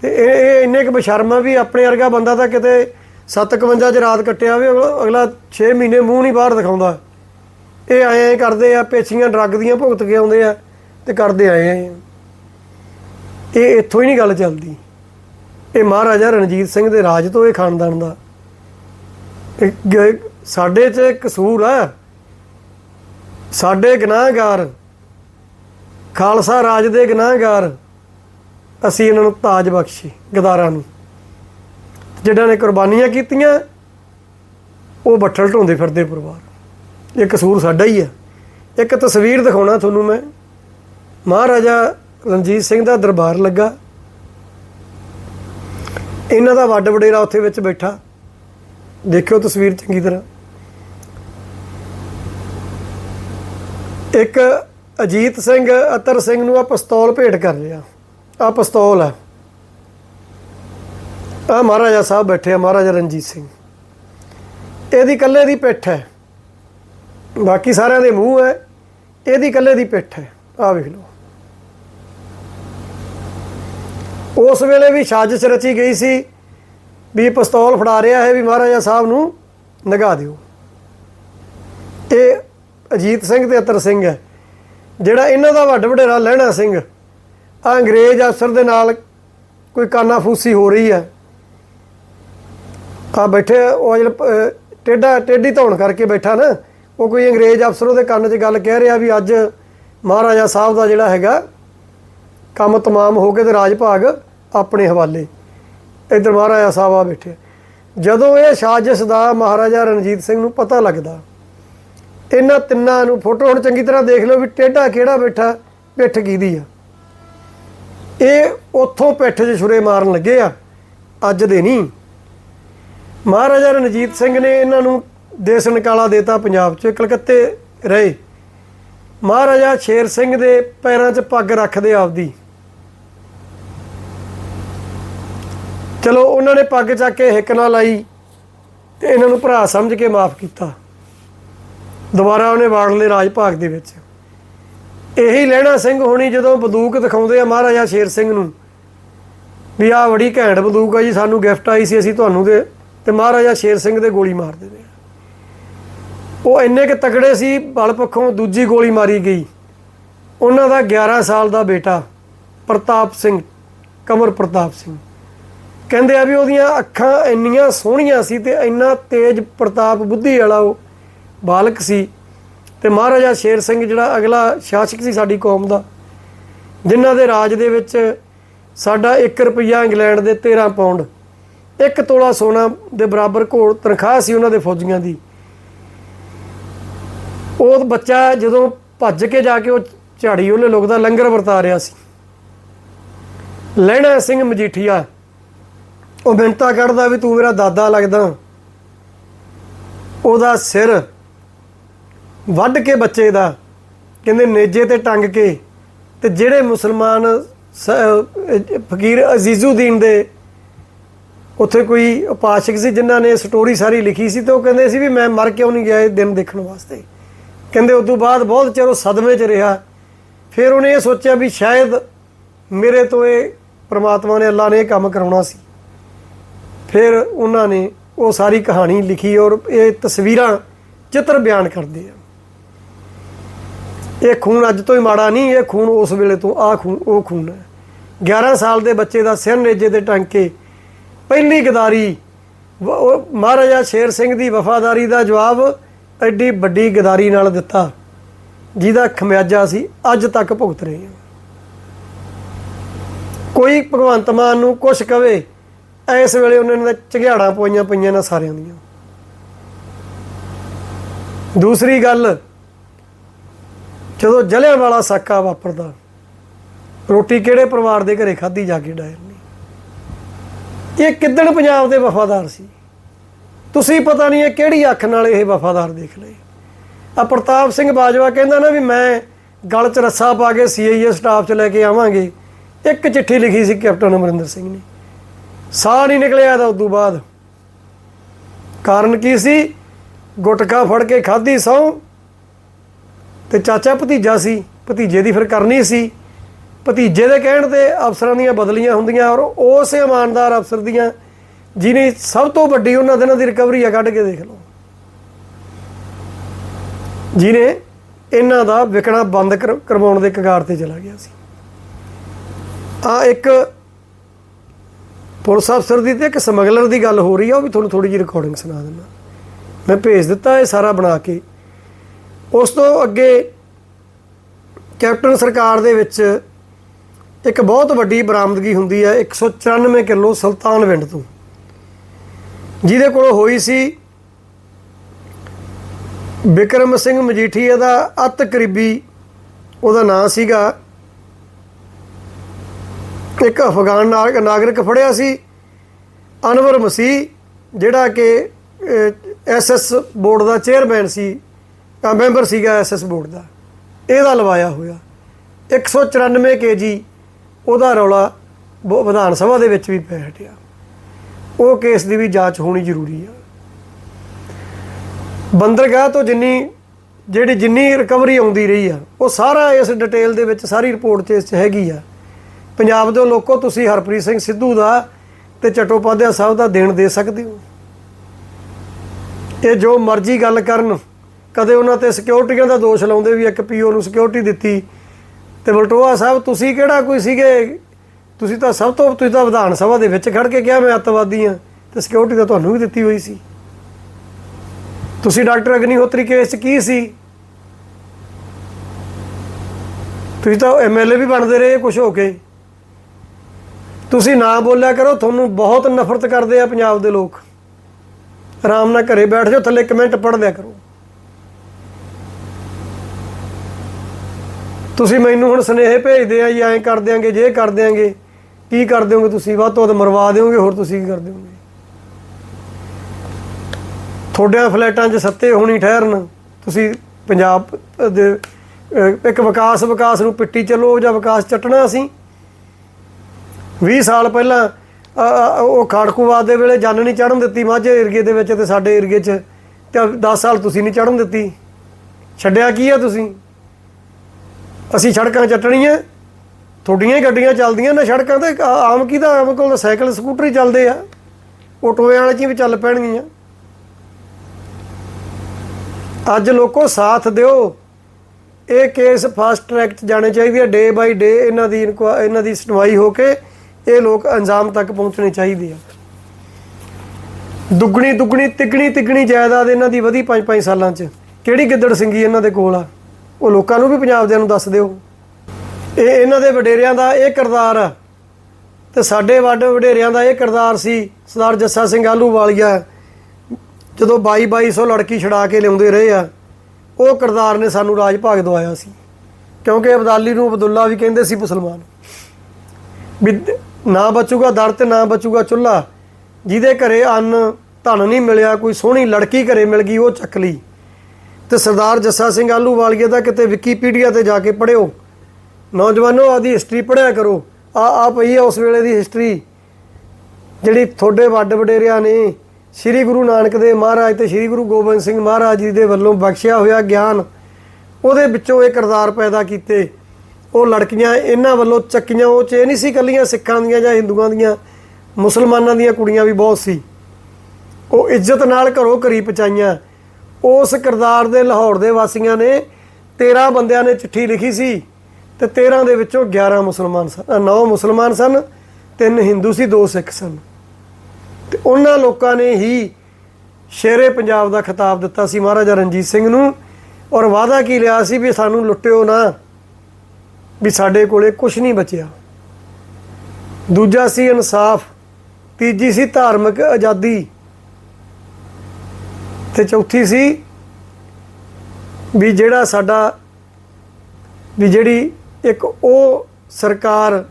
ਤੇ ਇਹ ਇਹ ਇੰਨੇ ਕੁ ਬਸ਼ਰਮਾ ਵੀ ਆਪਣੇ ਵਰਗਾ ਬੰਦਾ ਤਾਂ ਕਿਤੇ 751 ਚ ਰਾਤ ਕੱਟਿਆ ਹੋਵੇ, ਅਗਲਾ- ਅਗਲਾ 6 ਮਹੀਨੇ ਮੂੰਹ ਨਹੀਂ ਬਾਹਰ ਦਿਖਾਉਂਦਾ। ਇਹ ਆਏ ਐਂ ਕਰਦੇ ਆ, ਪੇਛੀਆਂ ਡਰੱਗ ਦੀਆਂ ਭੁਗਤ ਕੇ ਆਉਂਦੇ ਆ ਤੇ ਕਰਦੇ ਆਏ ਆ। ਇਹ ਇੱਥੋਂ ਹੀ ਨਹੀਂ ਗੱਲ ਚੱਲਦੀ। ਇਹ ਮਹਾਰਾਜਾ ਰਣਜੀਤ ਸਿੰਘ ਦੇ ਰਾਜ ਤੋਂ ਇਹ ਖਾਨਦਾਨ ਦਾ। ਸਾਡੇ 'ਚ ਕਸੂਰ ਆ। ਸਾਡੇ ਗੁਨਾਹਗਾਰ, ਖਾਲਸਾ ਰਾਜ ਦੇ ਗੁਨਾਹਗਾਰ, ਅਸੀਂ ਇਹਨਾਂ ਨੂੰ ਤਾਜ ਬਖਸ਼ੀ, ਗਦਾਰਾਂ ਨੂੰ। ਜਿਨ੍ਹਾਂ ਨੇ ਕੁਰਬਾਨੀਆਂ ਕੀਤੀਆਂ, ਉਹ ਬੱਠਲ ਢੋਂਦੇ ਫਿਰਦੇ ਪਰਿਵਾਰ। ਇਹ ਕਸੂਰ ਸਾਡਾ ਹੀ ਆ। ਇੱਕ ਤਸਵੀਰ ਦਿਖਾਉਣਾ ਤੁਹਾਨੂੰ ਮੈਂ। ਮਹਾਰਾਜਾ ਰਣਜੀਤ ਸਿੰਘ ਦਾ ਦਰਬਾਰ ਲੱਗਾ। ਇਹਨਾਂ ਦਾ ਵੱਡ ਵਡੇਰਾ ਉੱਥੇ ਵਿੱਚ ਬੈਠਾ। ਦੇਖਿਓ ਤਸਵੀਰ ਚੰਗੀ ਤਰ੍ਹਾਂ। ਇੱਕ ਅਜੀਤ ਸਿੰਘ ਅਤਰ ਸਿੰਘ ਨੂੰ ਆ ਪਿਸਤੌਲ ਭੇਟ ਕਰ ਲਿਆ ਆ ਪਿਸਤੌਲ ਹੈ। ਆ ਮਹਾਰਾਜਾ ਸਾਹਿਬ ਬੈਠੇ ਆ, ਮਹਾਰਾਜਾ ਰਣਜੀਤ ਸਿੰਘ। ਇਹਦੀ ਇਕੱਲੇ ਦੀ ਪਿੱਠ ਹੈ। ਬਾਕੀ ਸਾਰਿਆਂ ਦੇ ਮੂੰਹ ਹੈ। ਇਹਦੀ ਇਕੱਲੇ ਦੀ ਪਿੱਠ ਹੈ। ਆ ਵੇਖ ਲਓ। ਉਸ ਵੇਲੇ ਵੀ ਸਾਜ਼ਿਸ਼ ਰਚੀ ਗਈ ਸੀ ਵੀ ਪਿਸਤੌਲ ਫੜਾ ਰਿਹਾ ਹੈ ਵੀ ਮਹਾਰਾਜਾ ਸਾਹਿਬ ਨੂੰ ਨਗਾ ਦਿਓ। ਇਹ ਅਜੀਤ ਸਿੰਘ ਤੇ ਅਤਰ ਸਿੰਘ ਹੈ ਜਿਹੜਾ ਇਹਨਾਂ ਦਾ ਵੱਡ ਵਡੇਰਾ ਲਹਿਣਾ ਸਿੰਘ। ਆ ਅੰਗਰੇਜ਼ ਅਫਸਰ ਦੇ ਨਾਲ ਕੋਈ ਕਾਨਾਫੂਸੀ ਹੋ ਰਹੀ ਹੈ। ਆ ਬੈਠੇ ਉਹ ਜਿਹੜਾ ਅਹ, ਟੇਢਾ ਟੇਢੀ ਧੌਣ ਕਰਕੇ ਬੈਠਾ ਨਾ ਉਹ ਕੋਈ ਅੰਗਰੇਜ਼ ਅਫਸਰ ਉਹਦੇ ਕੰਨ 'ਚ ਗੱਲ ਕਹਿ ਰਿਹਾ ਵੀ ਅੱਜ ਮਹਾਰਾਜਾ ਸਾਹਿਬ ਦਾ ਜਿਹੜਾ ਹੈਗਾ ਕੰਮ ਤਮਾਮ ਹੋ ਕੇ ਤੇ ਰਾਜ ਭਾਗ ਆਪਣੇ ਹਵਾਲੇ। ਇੱਧਰ ਮਹਾਰਾਜਾ ਸਾਹਿਬ ਆ ਬੈਠੇ ਜਦੋਂ ਇਹ ਸਾਜ਼ਿਸ਼ ਦਾ ਮਹਾਰਾਜਾ ਰਣਜੀਤ ਸਿੰਘ ਨੂੰ ਪਤਾ ਲੱਗਦਾ ਇਹਨਾਂ ਤਿੰਨਾਂ ਨੂੰ ਫੋਟੋ ਹੁਣ ਚੰਗੀ ਤਰ੍ਹਾਂ ਦੇਖ ਲਓ ਵੀ ਟੇਢਾ ਕਿਹੜਾ ਬੈਠਾ, ਪਿੱਠ ਕਿਹਦੀ ਆ। ਇਹ ਉੱਥੋਂ ਪਿੱਠ 'ਚ ਛੁਰੇ ਮਾਰਨ ਲੱਗੇ ਆ, ਅੱਜ ਦੇ ਨਹੀਂ। ਮਹਾਰਾਜਾ ਰਣਜੀਤ ਸਿੰਘ ਨੇ ਇਹਨਾਂ ਨੂੰ ਦੇਸ ਨਿਕਾਲਾ ਦੇਤਾ ਪੰਜਾਬ 'ਚ, ਕਲਕੱਤੇ ਰਹੇ। ਮਹਾਰਾਜਾ ਸ਼ੇਰ ਸਿੰਘ ਦੇ ਪੈਰਾਂ 'ਚ ਪੱਗ ਰੱਖਦੇ ਆਪਦੀ। ਚਲੋ ਉਹਨਾਂ ਨੇ ਪੱਗ ਚੱਕ ਕੇ ਹਿੱਕ ਨਾਲ ਲਾਈ ਤੇ ਇਹਨਾਂ ਨੂੰ ਭਰਾ ਸਮਝ ਕੇ ਮਾਫ ਕੀਤਾ। ਦੁਬਾਰਾ ਉਹਨੇ ਵਾੜ ਲਏ ਰਾਜ ਭਾਗ ਦੇ ਵਿੱਚ। ਇਹੀ ਲਹਿਣਾ ਸਿੰਘ ਹੋਣੀ ਜਦੋਂ ਬੰਦੂਕ ਦਿਖਾਉਂਦੇ ਆ ਮਹਾਰਾਜਾ ਸ਼ੇਰ ਸਿੰਘ ਨੂੰ, ਵੀ ਆਹ ਬੜੀ ਘੈਂਟ ਬੰਦੂਕ ਆ ਜੀ, ਸਾਨੂੰ ਗਿਫਟ ਆਈ ਸੀ, ਅਸੀਂ ਤੁਹਾਨੂੰ ਦੇ ਤੇ ਮਹਾਰਾਜਾ ਸ਼ੇਰ ਸਿੰਘ ਦੇ ਗੋਲੀ ਮਾਰ ਦਿੰਦੇ ਆ। ਉਹ ਇੰਨੇ ਕਿ ਤਕੜੇ ਸੀ, ਬਲ ਪੱਖੋਂ ਦੂਜੀ ਗੋਲੀ ਮਾਰੀ ਗਈ। ਉਹਨਾਂ ਦਾ 11 ਸਾਲ ਦਾ ਬੇਟਾ, ਪ੍ਰਤਾਪ ਸਿੰਘ, ਕਮਰ ਪ੍ਰਤਾਪ ਸਿੰਘ। ਕਹਿੰਦੇ ਆ ਵੀ ਉਹਦੀਆਂ ਅੱਖਾਂ ਇੰਨੀਆਂ ਸੋਹਣੀਆਂ ਸੀ ਤੇ ਇੰਨਾ ਤੇਜ਼ ਪ੍ਰਤਾਪ ਬੁੱਧੀ ਵਾਲਾ ਉਹ ਬਾਲਕ ਸੀ ਤੇ ਮਹਾਰਾਜਾ ਸ਼ੇਰ ਸਿੰਘ ਜਿਹੜਾ ਅਗਲਾ ਸ਼ਾਸਕ ਸੀ ਸਾਡੀ ਕੌਮ ਦਾ, ਜਿਨ੍ਹਾਂ ਦੇ ਰਾਜ ਦੇ ਵਿੱਚ ਸਾਡਾ 1 ਰੁਪਿਆ ਇੰਗਲੈਂਡ ਦੇ 13 ਪਾਉਂਡ ਇੱਕ ਤੋਲਾ ਸੋਨਾ ਦੇ ਬਰਾਬਰ ਘੋਲ ਤਨਖਾਹ ਸੀ ਉਹਨਾਂ ਦੇ ਫੌਜੀਆਂ ਦੀ। ਉਹ ਬੱਚਾ ਜਦੋਂ ਭੱਜ ਕੇ ਜਾ ਕੇ ਉਹ ਝਾੜੀ ਉਹਨੇ ਲੋਕ ਦਾ ਲੰਗਰ ਵਰਤਾ ਰਿਹਾ ਸੀ। ਲਹਿਣਾ ਸਿੰਘ ਮਜੀਠੀਆ, ਉਹ ਮਿੰਤਾ ਕੱਢਦਾ ਵੀ ਤੂੰ ਮੇਰਾ ਦਾਦਾ ਲੱਗਦਾ, ਉਹਦਾ ਸਿਰ ਵੱਢ ਕੇ ਬੱਚੇ ਦਾ। ਕਹਿੰਦੇ ਨੇਜੇ ਤੇ ਟੰਗ ਕੇ ਤੇ ਜਿਹੜੇ ਮੁਸਲਮਾਨ ਸ- ਫਕੀਰ ਅਜ਼ੀਜ਼ੁਦੀਨ ਦੇ ਉੱਥੇ ਕੋਈ ਉਪਾਸ਼ਕ ਸੀ ਜਿਨ੍ਹਾਂ ਨੇ ਸਟੋਰੀ ਸਾਰੀ ਲਿਖੀ ਸੀ ਤੇ ਉਹ ਕਹਿੰਦੇ ਸੀ ਵੀ ਮੈਂ ਮਰ ਕਿਉਂ ਨਹੀਂ ਗਿਆ ਇਹ ਦਿਨ ਦੇਖਣ ਵਾਸਤੇ। ਕਹਿੰਦੇ ਉਸ ਤੋਂ ਬਾਅਦ ਬਹੁਤ ਚਿਰ ਉਹ ਸਦਮੇ 'ਚ ਰਿਹਾ। ਫਿਰ ਉਹਨੇ ਇਹ ਸੋਚਿਆ ਵੀ ਸ਼ਾਇਦ ਮੇਰੇ ਤੋਂ ਇਹ ਪ੍ਰਮਾਤਮਾ ਨੇ ਅੱਲਾ ਨੇ ਇਹ ਕੰਮ ਕਰਾਉਣਾ ਸੀ। ਫਿਰ ਉਹਨਾਂ ਨੇ ਉਹ ਸਾਰੀ ਕਹਾਣੀ ਲਿਖੀ ਔਰ ਇਹ ਤਸਵੀਰਾਂ ਚਿੱਤਰ ਬਿਆਨ ਕਰਦੇ ਆ। ਇਹ ਖੂਨ ਅੱਜ ਤੋਂ ਹੀ ਮਾੜਾ ਨਹੀਂ, ਇਹ ਖੂਨ ਉਸ ਵੇਲੇ ਤੋਂ ਆ ਖੂਨ, ਉਹ ਖੂਨ ਹੈ। 11 ਸਾਲ ਦੇ ਬੱਚੇ ਦਾ ਸਿਰ ਨੇਜੇ ਦੇ ਟੰਗ ਕੇ ਪਹਿਲੀ ਗਦਾਰੀ ਮਹਾਰਾਜਾ ਸ਼ੇਰ ਸਿੰਘ ਦੀ ਵਫਾਦਾਰੀ ਦਾ ਜਵਾਬ ਐਡੀ ਵੱਡੀ ਗਦਾਰੀ ਨਾਲ ਦਿੱਤਾ, ਜਿਹਦਾ ਖਮਿਆਜਾ ਸੀ ਅੱਜ ਤੱਕ ਭੁਗਤ ਰਹੇ ਹਾਂ। ਕੋਈ ਭਗਵੰਤ ਮਾਨ ਨੂੰ ਕੁਛ ਕਵੇ, ਇਸ ਵੇਲੇ ਉਹਨਾਂ ਨੇ ਝਗਿਆੜਾਂ ਪੋਈਆਂ ਪਈਆਂ ਨਾ ਸਾਰਿਆਂ ਦੀਆਂ। ਦੂਸਰੀ ਗੱਲ ਜਦੋਂ ਜਲਿਆਂ ਵਾਲਾ ਸਾਕਾ ਵਾਪਰਦਾ, ਰੋਟੀ ਕਿਹੜੇ ਪਰਿਵਾਰ ਦੇ ਘਰੇ ਖਾਧੀ ਜਾ ਕੇ ਡਾਇਰਨੀ ਇਹ ਕਿੱਦਣ ਪੰਜਾਬ ਦੇ ਵਫਾਦਾਰ ਸੀ? ਤੁਸੀਂ ਪਤਾ ਨਹੀਂ ਇਹ ਕਿਹੜੀ ਅੱਖ ਨਾਲ ਇਹ ਵਫਾਦਾਰ ਦੇਖ ਲਏ ਆ ਪ੍ਰਤਾਪ ਸਿੰਘ ਬਾਜਵਾ ਕਹਿੰਦਾ ਨਾ ਵੀ ਮੈਂ ਗਲ 'ਚ ਰੱਸਾ ਪਾ ਕੇ ਸੀਆਈਏ ਸਟਾਫ 'ਚ ਲੈ ਕੇ ਆਵਾਂਗੇ। ਇੱਕ ਚਿੱਠੀ ਲਿਖੀ ਸੀ ਕੈਪਟਨ ਅਮਰਿੰਦਰ ਸਿੰਘ ਨੇ। ਸਾਹ ਨਹੀਂ ਨਿਕਲਿਆ ਤਾਂ ਉਦੋਂ ਬਾਅਦ। ਕਾਰਨ ਕੀ ਸੀ? ਗੁਟਕਾ ਫੜ ਕੇ ਖਾਧੀ ਸੌ ਤੇ ਚਾਚਾ ਭਤੀਜਾ ਸੀ, ਭਤੀਜੇ ਦੀ ਫਿਰ ਕਰਨੀ ਸੀ। ਭਤੀਜੇ ਦੇ ਕਹਿਣ ਤੇ ਅਫਸਰਾਂ ਦੀਆਂ ਬਦਲੀਆਂ ਹੁੰਦੀਆਂ ਔਰ ਉਸ ਇਮਾਨਦਾਰ ਅਫਸਰ ਦੀਆਂ, ਜਿਹਨੇ ਸਭ ਤੋਂ ਵੱਡੀ ਉਹਨਾਂ ਦਿਨਾਂ ਦੀ ਰਿਕਵਰੀ ਆ, ਕੱਢ ਕੇ ਦੇਖ ਲਓ। ਜਿਹਨੇ ਇਹਨਾਂ ਦਾ ਵਿਕਣਾ ਬੰਦ ਕਰ- ਕਰਵਾਉਣ ਦੇ ਕਗਾਰ ਤੇ ਚਲਾ ਗਿਆ ਸੀ। ਆ ਇੱਕ ਪੁਲਿਸ ਅਫਸਰ ਦੀ ਤੇ ਇੱਕ ਸਮਗਲਰ ਦੀ ਗੱਲ ਹੋ ਰਹੀ ਆ, ਉਹ ਵੀ ਤੁਹਾਨੂੰ ਥੋੜੀ ਜਿਹੀ ਰਿਕਾਰਡਿੰਗ ਸੁਣਾ ਦਿੰਦਾ। ਮੈਂ ਭੇਜ ਦਿੱਤਾ ਇਹ ਸਾਰਾ ਬਣਾ ਕੇ। ਉਸ ਤੋਂ ਅੱਗੇ ਕੈਪਟਨ ਸਰਕਾਰ ਦੇ ਵਿੱਚ ਇੱਕ ਬਹੁਤ ਵੱਡੀ ਬਰਾਮਦਗੀ ਹੁੰਦੀ ਹੈ 194 ਕਿਲੋ ਸੁਲਤਾਨ ਵਿੰਡ ਤੋਂ। ਜਿਹਦੇ ਕੋਲ ਹੋਈ ਸੀ ਬਿਕਰਮ ਸਿੰਘ ਮਜੀਠੀਆ ਦਾ ਅਤ ਕਰੀਬੀ ਉਹਦਾ ਨਾਂ ਸੀਗਾ। ਇੱਕ ਅਫਗਾਨ ਨਾਗਰਿਕ ਫੜਿਆ ਸੀ, ਅਨਵਰ ਮਸੀਹ, ਜਿਹੜਾ ਕਿ ਐਸਐਸ ਬੋਰਡ ਦਾ ਚੇਅਰਮੈਨ ਸੀ। ਮੈਂਬਰ ਸੀਗਾ ਐਸਐਸ ਬੋਰਡ ਦਾ। ਇਹਦਾ ਲਵਾਇਆ ਹੋਇਆ। 194 ਕੇਜੀ ਉਹਦਾ ਰੌਲਾ ਬ- ਵਿਧਾਨ ਸਭਾ ਦੇ ਵਿੱਚ ਵੀ ਪੈ ਹਟਿਆ। ਉਹ ਕੇਸ ਦੀ ਵੀ ਜਾਂਚ ਹੋਣੀ ਜ਼ਰੂਰੀ ਆ। ਬੰਦਰਗਾਹ ਤੋਂ ਜਿੰਨੀ, ਜਿਹੜੀ ਜਿੰਨੀ ਰਿਕਵਰੀ ਆਉਂਦੀ ਰਹੀ ਆ, ਉਹ ਸਾਰਾ ਇਸ ਡਿਟੇਲ ਦੇ ਵਿੱਚ, ਸਾਰੀ ਰਿਪੋਰਟ 'ਚ ਇਸ 'ਚ ਹੈਗੀ ਆ। ਪੰਜਾਬ ਦੇ ਲੋਕੋ ਤੁਸੀਂ ਹਰਪ੍ਰੀਤ ਸਿੰਘ ਸਿੱਧੂ ਦਾ ਤੇ ਚਟੋਪਾਧਿਆ ਸਾਹਿਬ ਦਾ ਦੇਣ ਦੇ ਸਕਦੇ ਹੋ। ਇਹ ਜੋ ਮਰਜ਼ੀ ਗੱਲ ਕਰਨ ਕਦੇ ਉਹਨਾਂ ਤੇ ਸਿਕਿਉਰਿਟੀਆਂ ਦਾ ਦੋਸ਼ ਲਾਉਂਦੇ ਵੀ ਇੱਕ ਪੀਓ ਨੂੰ ਸਿਕਿਉਰਿਟੀ ਦਿੱਤੀ। ਤੇ ਬਲਟੋਆ ਸਾਹਿਬ, ਤੁਸੀਂ ਕਿਹੜਾ ਕੋਈ ਸੀਗੇ? ਤੁਸੀਂ ਤਾਂ ਸਭ ਤੋਂ, ਤੁਸੀਂ ਤਾਂ ਵਿਧਾਨ ਸਭਾ ਦੇ ਵਿੱਚ ਖੜ ਕੇ ਕਿਹਾ ਮੈਂ ਅੱਤਵਾਦੀ ਹਾਂ ਤੇ ਸਿਕਿਉਰਿਟੀ ਤਾਂ ਤੁਹਾਨੂੰ ਵੀ ਦਿੱਤੀ ਹੋਈ ਸੀ। ਤੁਸੀਂ ਡਾਕਟਰ ਅਗਨੀਹੋਤਰੀ ਕੇਸ 'ਚ ਕੀ ਸੀ? ਤੁਸੀਂ ਤਾਂ ਐਮਐਲਏ ਵੀ ਬਣਦੇ ਰਹੇ ਕੁਝ ਹੋ ਕੇ। ਤੁਸੀਂ ਨਾ ਬੋਲਿਆ ਕਰੋ, ਤੁਹਾਨੂੰ ਬਹੁਤ ਨਫ਼ਰਤ ਕਰਦੇ ਆ ਪੰਜਾਬ ਦੇ ਲੋਕ। ਆਰਾਮ ਨਾਲ ਘਰੇ ਬੈਠ ਜਾਓ, ਥੱਲੇ ਕਮੈਂਟ ਪੜ੍ਹ ਲਿਆ ਕਰੋ। ਤੁਸੀਂ ਮੈਨੂੰ ਹੁਣ ਸੁਨੇਹੇ ਭੇਜਦੇ ਆ ਜੀ, ਐਂ ਕਰ ਦਿਆਂਗੇ, ਜੇ ਕਰ ਦਿਆਂਗੇ, ਕੀ ਕਰ ਦਿਓਗੇ ਤੁਸੀਂ? ਵੱਧ ਤੋਂ ਵੱਧ ਮਰਵਾ ਦਿਓਗੇ, ਹੋਰ ਤੁਸੀਂ ਕੀ ਕਰ ਦਿਓਗੇ? ਤੁਹਾਡਿਆਂ ਫਲੈਟਾਂ 'ਚ ਸੱਤੇ ਹੋਣੀ ਠਹਿਰਨ, ਤੁਸੀਂ ਪੰਜਾਬ ਦੇ ਇੱਕ ਵਿਕਾਸ ਵਿਕਾਸ ਨੂੰ ਪਿੱਟੀ ਚੱਲੋ ਜਾਂ ਵਿਕਾਸ ਚੱਟਣਾ ਅਸੀਂ 20 ਸਾਲ ਪਹਿਲਾਂ ਉਹ ਖਾੜਕੂਵਾਦ ਦੇ ਵੇਲੇ ਜੰਨ ਨਹੀਂ ਚੜਨ ਦਿੱਤੀ, ਮਾਝੇ ਏਰੀਏ ਦੇ ਵਿੱਚ ਤੇ ਸਾਡੇ ਏਰੀਏ 'ਚ, ਤੇ 10 ਸਾਲ ਤੁਸੀਂ ਨਹੀਂ ਚੜਨ ਦਿੱਤੀ। ਛੱਡਿਆ ਕੀ ਆ ਤੁਸੀਂ? ਅਸੀਂ ਸੜਕਾਂ ਚੱਟਣੀਆਂ, ਤੁਹਾਡੀਆਂ ਹੀ ਗੱਡੀਆਂ ਚੱਲਦੀਆਂ ਨਾ ਸੜਕਾਂ ਤੇ ਆਮ ਕੀ ਦਾ ਆਮ ਕੋਲ ਸਾਈਕਲ, ਸਕੂਟਰ ਹੀ ਚੱਲਦੇ ਆ। ਉਹ ਵਾਲੇ 'ਚ ਵੀ ਚੱਲ ਪੈਣਗੀਆਂ। ਅੱਜ ਲੋਕੋ ਸਾਥ ਦਿਓ। ਇਹ ਕੇਸ ਫਾਸਟ ਟਰੈਕ 'ਚ ਜਾਣੇ ਚਾਹੀਦੇ ਆ ਡੇ ਬਾਈ ਡੇ ਇਹਨਾਂ ਦੀ ਇਨਕੁਆ- ਇਹਨਾਂ ਦੀ ਸੁਣਵਾਈ ਹੋ ਕੇ ਇਹ ਲੋਕ ਅੰਜਾਮ ਤੱਕ ਪਹੁੰਚਣੇ ਚਾਹੀਦੇ ਆ। ਦੁੱਗਣੀ ਦੁੱਗਣੀ ਤਿੱਗਣੀ ਤਿੱਗਣੀ ਜਾਇਦਾਦ ਇਹਨਾਂ ਦੀ ਵਧੀ 5-5 ਸਾਲਾਂ 'ਚ। ਕਿਹੜੀ ਗਿੱਦੜ ਸਿੰਗੀ ਇਹਨਾਂ ਦੇ ਕੋਲ ਆ? ਉਹ ਲੋਕਾਂ ਨੂੰ ਵੀ ਪੰਜਾਬ ਦਿਆਂ ਨੂੰ ਦੱਸ ਦਿਓ। ਇਹ ਇਹਨਾਂ ਦੇ ਵਡੇਰਿਆਂ ਦਾ ਇਹ ਕਿਰਦਾਰ ਆ। ਤੇ ਸਾਡੇ ਵੱਡ ਵਡੇਰਿਆਂ ਦਾ ਇਹ ਕਿਰਦਾਰ ਸੀ, ਸਰਦਾਰ ਜੱਸਾ ਸਿੰਘ ਆਲੂਵਾਲੀਆ ਜਦੋਂ 22 2200 ਲੜਕੀ ਛੜਾ ਕੇ ਲਿਆਉਂਦੇ ਰਹੇ ਆ, ਉਹ ਕਿਰਦਾਰ ਨੇ ਸਾਨੂੰ ਰਾਜ ਭਾਗ ਦਵਾਇਆ ਸੀ। ਕਿਉਂਕਿ ਅਬਦਾਲੀ ਨੂੰ ਅਬਦੁੱਲਾ ਵੀ ਕਹਿੰਦੇ ਸੀ ਮੁਸਲਮਾਨ। ਵੀ ਨਾ ਬਚੂਗਾ ਦਰ ਤੇ ਨਾ ਬਚੂਗਾ ਚੁੱਲ੍ਹਾ। ਜਿਹਦੇ ਘਰੇ ਅੰਨ, ਧਨ ਨਹੀਂ ਮਿਲਿਆ, ਕੋਈ ਸੋਹਣੀ ਲੜਕੀ ਘਰੇ ਮਿਲ ਗਈ, ਉਹ ਚੱਕ ਲਈ। ਤੇ ਸਰਦਾਰ ਜੱਸਾ ਸਿੰਘ ਆਲੂਵਾਲੀਏ ਦਾ ਕਿਤੇ ਵਿਕੀਪੀਡੀਆ ਤੇ ਜਾ ਕੇ ਪੜਿਓ ਨੌਜਵਾਨੋ, ਆਦੀ ਹਿਸਟਰੀ ਪੜਿਆ ਕਰੋ। ਆ ਆ ਪਈ ਆ ਉਸ ਵੇਲੇ ਦੀ ਹਿਸਟਰੀ ਜਿਹੜੀ ਤੁਹਾਡੇ ਵੱਡ ਵਡੇਰਿਆਂ ਨੇ ਸ੍ਰੀ ਗੁਰੂ ਨਾਨਕ ਦੇਵ ਮਹਾਰਾਜ ਤੇ ਸ੍ਰੀ ਗੁਰੂ ਗੋਬਿੰਦ ਸਿੰਘ ਮਹਾਰਾਜ ਜੀ ਦੇ ਵੱਲੋਂ ਬਖਸ਼ਿਆ ਹੋਇਆ ਗਿਆਨ, ਉਹਦੇ ਵਿੱਚੋਂ ਇਹ ਕਿਰਦਾਰ ਪੈਦਾ ਕੀਤੇ। ਉਹ ਲੜਕੀਆਂ ਇਹਨਾਂ ਵੱਲੋਂ ਚੱਕੀਆਂ, ਉਹ ਚ ਇਹ ਨਹੀਂ ਸੀ ਕੱਲੀਆਂ ਸਿੱਖਾਂ ਦੀਆਂ ਜਾਂ ਹਿੰਦੂਆਂ ਦੀਆਂ, ਮੁਸਲਮਾਨਾਂ ਦੀਆਂ ਕੁੜੀਆਂ ਵੀ ਬਹੁਤ ਸੀ। ਉਹ ਇੱਜ਼ਤ ਨਾਲ ਘਰੋਂ ਘਰੀ ਪਹੁੰਚਾਈਆਂ। ਉਸ ਕਿਰਦਾਰ ਦੇ ਲਾਹੌਰ ਦੇ ਵਾਸੀਆਂ ਨੇ 13 ਬੰਦਿਆਂ ਨੇ ਚਿੱਠੀ ਲਿਖੀ ਸੀ ਤੇ 13 ਦੇ ਵਿੱਚੋਂ 11 ਮੁਸਲਮਾਨ ਸਨ 9 ਮੁਸਲਮਾਨ ਸਨ, ਤਿੰਨ ਹਿੰਦੂ ਸੀ, ਦੋ ਸਿੱਖ ਸਨ। ਤੇ ਉਹਨਾਂ ਲੋਕਾਂ ਨੇ ਹੀ ਸ਼ੇਰੇ ਪੰਜਾਬ ਦਾ ਖਿਤਾਬ ਦਿੱਤਾ ਸੀ ਮਹਾਰਾਜਾ ਰਣਜੀਤ ਸਿੰਘ ਨੂੰ ਔਰ ਵਾਅਦਾ ਕੀ ਲਿਆ ਸੀ ਵੀ ਸਾਨੂੰ ਲੁੱਟਿਓ ਨਾ, ਵੀ ਸਾਡੇ ਕੋਲੇ ਕੁਝ ਨਹੀਂ ਬਚਿਆ। ਦੂਜਾ ਸੀ ਇਨਸਾਫ, ਤੀਜੀ ਸੀ ਧਾਰਮਿਕ ਆਜ਼ਾਦੀ ਤੇ ਚੌਥੀ ਸੀ ਵੀ ਜਿਹੜਾ ਸਾਡਾ, ਵੀ ਜਿਹੜੀ ਇੱਕ ਉਹ ਸਰਕਾਰ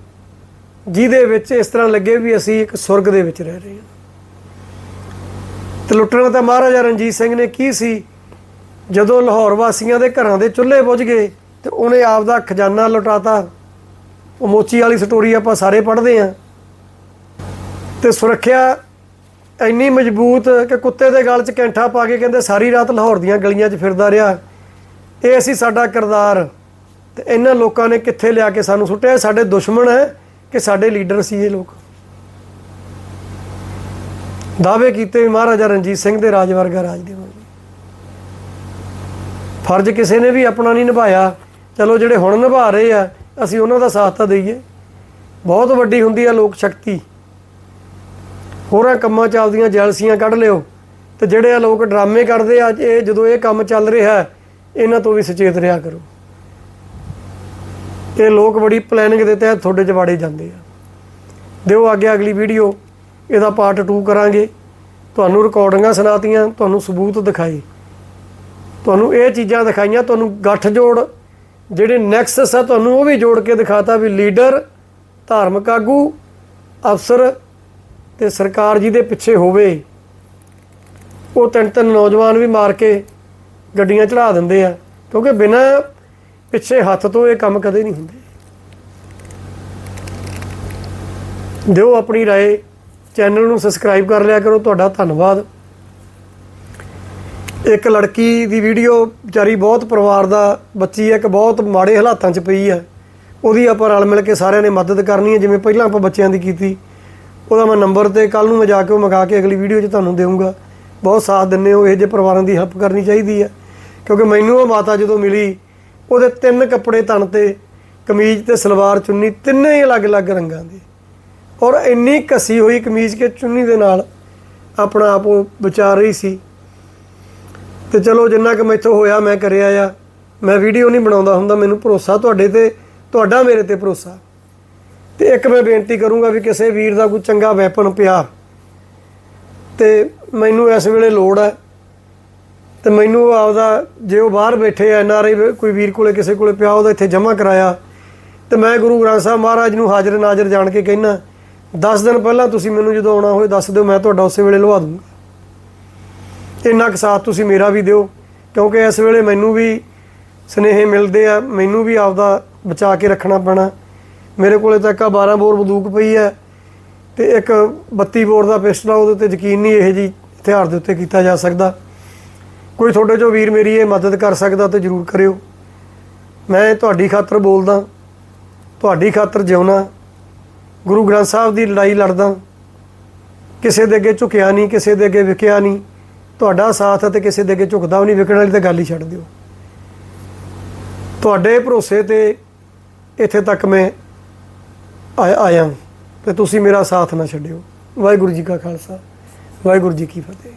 ਜਿਹਦੇ ਵਿੱਚ ਇਸ ਤਰ੍ਹਾਂ ਲੱਗੇ ਵੀ ਅਸੀਂ ਇੱਕ ਸੁਰਗ ਦੇ ਵਿੱਚ ਰਹਿ ਰਹੇ ਹਾਂ। ਤੇ ਲੁੱਟਣਾ ਤਾਂ ਮਹਾਰਾਜਾ ਰਣਜੀਤ ਸਿੰਘ ਨੇ ਕੀ ਸੀ? ਜਦੋਂ ਲਾਹੌਰ ਵਾਸੀਆਂ ਦੇ ਘਰਾਂ ਦੇ ਚੁੱਲ੍ਹੇ ਬੁਝ ਗਏ ਤੇ ਉਹਨੇ ਆਪ ਦਾ ਖਜ਼ਾਨਾ ਲੁਟਾਤਾ। ਉਹ ਮੋਚੀ ਵਾਲੀ ਸਟੋਰੀ ਆਪਾਂ ਸਾਰੇ ਪੜ੍ਹਦੇ ਆਂ ਤੇ ਸੁਰੱਖਿਆ ਇੰਨੀ ਮਜ਼ਬੂਤ ਕਿ ਕੁੱਤੇ ਦੇ ਗਲ 'ਚ ਕੈਂਠਾ ਪਾ ਕੇ ਕਹਿੰਦੇ, ਸਾਰੀ ਰਾਤ ਲਾਹੌਰ ਦੀਆਂ ਗਲੀਆਂ 'ਚ ਫਿਰਦਾ ਰਿਹਾ। ਇਹ ਅਸੀਂ ਸਾਡਾ ਕਿਰਦਾਰ ਤੇ ਇਹਨਾਂ ਲੋਕਾਂ ਨੇ ਕਿੱਥੇ ਲਿਆ ਕੇ ਸਾਨੂੰ ਸੁੱਟਿਆ? ਸਾਡੇ ਦੁਸ਼ਮਣ ਹੈ ਕਿ ਸਾਡੇ ਲੀਡਰ ਸੀ ਇਹ ਲੋਕ? ਦਾਅਵੇ ਕੀਤੇ ਵੀ ਮਹਾਰਾਜਾ ਰਣਜੀਤ ਸਿੰਘ ਦੇ ਰਾਜ ਵਰਗਾ ਰਾਜ ਦੇਵਾਂਗੇ ਫਰਜ਼ ਕਿਸੇ ਨੇ ਵੀ ਆਪਣਾ ਨਹੀਂ ਨਿਭਾਇਆ। ਚਲੋ ਜਿਹੜੇ ਹੁਣ ਨਿਭਾ ਰਹੇ ਆ, ਅਸੀਂ ਉਹਨਾਂ ਦਾ ਸਾਥ ਤਾਂ ਦਈਏ। ਬਹੁਤ ਵੱਡੀ ਹੁੰਦੀ ਆ ਲੋਕ ਸ਼ਕਤੀ। ਹੋਰਾਂ ਕੰਮਾਂ 'ਚ ਆਪਦੀਆਂ ਜੈਲਸੀਆਂ ਕੱਢ ਲਿਓ। ਤੇ ਜਿਹੜੇ ਆ ਲੋਕ ਡਰਾਮੇ ਕਰਦੇ ਆ, ਇਹ ਜਦੋਂ ਇਹ ਕੰਮ ਚੱਲ ਰਿਹਾ ਇਹਨਾਂ ਤੋਂ ਵੀ ਸੁਚੇਤ ਰਿਹਾ ਕਰੋ। ਇਹ ਲੋਕ ਬੜੀ ਪਲੈਨਿੰਗ ਦੇ ਤਹਿਤ ਤੁਹਾਡੇ ਜਵਾੜੇ ਜਾਂਦੇ ਆ। ਦਿਓ ਅੱਗੇ ਅਗਲੀ ਵੀਡੀਓ, ਇਹਦਾ ਪਾਰਟ 2 ਕਰਾਂਗੇ। ਤੁਹਾਨੂੰ ਰਿਕਾਰਡਿੰਗਾਂ ਸੁਣਾਤੀਆਂ, ਤੁਹਾਨੂੰ ਸਬੂਤ ਦਿਖਾਏ। ਤੁਹਾਨੂੰ ਇਹ ਚੀਜ਼ਾਂ ਦਿਖਾਈਆਂ, ਤੁਹਾਨੂੰ ਗੱਠ ਜੋੜ। ਜਿਹੜੇ ਨੈਕਸਸ ਆ, ਤੁਹਾਨੂੰ ਉਹ ਵੀ ਜੋੜ ਕੇ ਦਿਖਾਤਾ ਵੀ ਲੀਡਰ ਧਾਰਮਿਕ ਆਗੂ, ਅਫਸਰ ਤੇ ਸਰਕਾਰ ਜੀ ਦੇ ਪਿੱਛੇ ਹੋਵੇ ਉਹ ਤਿੰਨ ਤਿੰਨ ਨੌਜਵਾਨ ਵੀ ਮਾਰ ਕੇ ਗੱਡੀਆਂ ਚੜਾ ਦਿੰਦੇ ਆ ਕਿਉਂਕਿ ਬਿਨਾਂ ਪਿੱਛੇ ਹੱਥ ਤੋਂ ਇਹ ਕੰਮ ਕਦੇ ਨਹੀਂ ਹੁੰਦੇ ਦਿਓ ਆਪਣੀ رائے ਚੈਨਲ ਨੂੰ ਸਬਸਕ੍ਰਾਈਬ ਕਰ ਲਿਆ ਕਰੋ ਤੁਹਾਡਾ ਧੰਨਵਾਦ ਇੱਕ ਲੜਕੀ ਦੀ ਵੀਡੀਓ ਵਿਚਾਰੀ ਬਹੁਤ ਪਰਿਵਾਰ ਦਾ ਬੱਚੀ ਹੈ ਇੱਕ ਬਹੁਤ ਮਾੜੇ ਹਾਲਾਤਾਂ 'ਚ ਪਈ ਹੈ ਉਹਦੀ ਆਪਾਂ ਰਲ ਮਿਲ ਕੇ ਸਾਰਿਆਂ ਨੇ ਮਦਦ ਕਰਨੀ ਹੈ ਜਿਵੇਂ ਪਹਿਲਾਂ ਆਪਾਂ ਬੱਚਿਆਂ ਦੀ ਕੀਤੀ ਉਹਦਾ ਮੈਂ ਨੰਬਰ ਤੇ ਕੱਲ ਨੂੰ ਮੈਂ ਜਾ ਕੇ ਉਹ ਮੰਗਾ ਕੇ ਅਗਲੀ ਵੀਡੀਓ 'ਚ ਤੁਹਾਨੂੰ ਦੇਵਾਂਗਾ ਬਹੁਤ ਸਾਥ ਦਿੰਦੇ ਹੋ, ਇਹੋ ਜਿਹੇ ਪਰਿਵਾਰਾਂ ਦੀ ਹੈਲਪ ਕਰਨੀ ਚਾਹੀਦੀ ਹੈ। ਕਿਉਂਕਿ ਮੈਨੂੰ ਉਹ ਮਾਤਾ ਜਦੋਂ ਮਿਲੀ, ਉਹਦੇ ਤਿੰਨ ਕੱਪੜੇ ਤਣ ਤੇ, ਕਮੀਜ਼ ਤੇ ਸਲਵਾਰ ਚੁੰਨੀ, ਤਿੰਨੇ ਹੀ ਅਲੱਗ-ਅਲੱਗ ਰੰਗਾਂ ਦੇ। ਔਰ ਇੰਨੀ ਘਸੀ ਹੋਈ ਕਮੀਜ਼ ਕੇ ਚੁੰਨੀ ਦੇ ਨਾਲ ਆਪਣਾ ਆਪ ਉਹ ਬਚਾ ਰਹੀ ਸੀ। ਤੇ ਚਲੋ ਜਿੰਨਾ ਕੁ ਮੈਥੋਂ ਹੋਇਆ ਮੈਂ ਕਰਿਆ ਆ। ਮੈਂ ਵੀਡੀਓ ਨਹੀਂ ਬਣਾਉਂਦਾ ਹੁੰਦਾ, ਮੈਨੂੰ ਭਰੋਸਾ ਤੁਹਾਡੇ ਤੇ, ਤੁਹਾਡਾ ਮੇਰੇ ਤੇ ਭਰੋਸਾ। ਤੇ ਇੱਕ ਮੈਂ ਬੇਨਤੀ ਕਰੂੰਗਾ ਵੀ ਕਿਸੇ ਵੀਰ ਦਾ ਕੋਈ ਚੰਗਾ ਵੈਪਨ ਪਿਆ ਤੇ ਮੈਨੂੰ ਇਸ ਵੇਲੇ ਲੋੜ ਹੈ ਤੇ ਮੈਨੂੰ ਆਪਦਾ ਜੇ ਉਹ ਬਾਹਰ ਬੈਠੇ ਐ ਆਈ ਕੋਈ ਵੀਰ ਕੋਲੇ, ਕਿਸੇ ਕੋਲੇ ਪਿਆ, ਉਹਦਾ ਇੱਥੇ ਜਮ੍ਹਾਂ ਕਰਾਇਆ। ਤੇ ਮੈਂ ਗੁਰੂ ਗ੍ਰੰਥ ਸਾਹਿਬ ਮਹਾਰਾਜ ਨੂੰ ਹਾਜ਼ਰ ਨਾਜ਼ਰ ਜਾਣ ਕੇ ਕਹਿਣਾ 10 ਦਿਨ ਪਹਿਲਾਂ ਤੁਸੀਂ ਮੈਨੂੰ ਜਦੋਂ ਆਉਣਾ ਹੋਵੇ ਦੱਸ ਦਿਓ, ਮੈਂ ਤੁਹਾਡਾ ਉਸੇ ਵੇਲੇ ਲਵਾ ਦੂੰਗਾ। ਇੰਨਾ ਕੁ ਸਾਥ ਤੁਸੀਂ ਮੇਰਾ ਵੀ ਦਿਓ, ਕਿਉਂਕਿ ਇਸ ਵੇਲੇ ਮੈਨੂੰ ਵੀ ਸਨੇਹ ਮਿਲਦੇ ਆ, ਮੈਨੂੰ ਵੀ ਆਪਦਾ ਬਚਾ ਕੇ ਰੱਖਣਾ ਪੈਣਾ। ਮੇਰੇ ਕੋਲੇ ਤਾਂ ਇੱਕ ਆਹ 12 ਬੋਰ ਬੰਦੂਕ ਪਈ ਹੈ ਤੇ ਇੱਕ 32 ਬੋਰ ਦਾ ਪਿਸਟਲ ਆ, ਉਹਦੇ ਤੇ ਯਕੀਨ ਨਹੀਂ ਇਹ ਜੀ ਹਥਿਆਰ ਦੇ ਉੱਤੇ ਕੀਤਾ ਜਾ ਸਕਦਾ। ਕੋਈ ਤੁਹਾਡੇ ਚੋਂ ਵੀਰ ਮੇਰੀ ਇਹ ਮਦਦ ਕਰ ਸਕਦਾ ਤਾਂ ਜਰੂਰ ਕਰਿਓ। ਮੈਂ ਤੁਹਾਡੀ ਖਾਤਰ ਬੋਲਦਾ, ਤੁਹਾਡੀ ਖਾਤਰ ਜਿਉਣਾ, ਗੁਰੂ ਗ੍ਰੰਥ ਸਾਹਿਬ ਦੀ ਲੜਾਈ ਲੜਦਾ। ਕਿਸੇ ਦੇ ਅੱਗੇ ਝੁਕਿਆ ਨਹੀਂ, ਕਿਸੇ ਦੇ ਅੱਗੇ ਵਿਕਿਆ ਨਹੀਂ। ਤੁਹਾਡਾ ਸਾਥ ਹੈ ਤੇ ਕਿਸੇ ਦੇ ਅੱਗੇ ਝੁਕਦਾ ਵੀ ਨਹੀਂ ਵਿਕਣ ਵਾਲੀ ਤਾਂ ਗੱਲ ਹੀ ਛੱਡ ਦਿਓ। ਤੁਹਾਡੇ ਭਰੋਸੇ ਤੇ ਇੱਥੇ ਤੱਕ ਮੈਂ ਆਇਆ ਤੇ ਤੁਸੀਂ ਮੇਰਾ ਸਾਥ ਨਾ ਛੱਡਿਓ। ਵਾਹਿਗੁਰੂ ਜੀ ਕਾ ਖਾਲਸਾ, ਵਾਹਿਗੁਰੂ ਜੀ ਕੀ ਫਤਿਹ।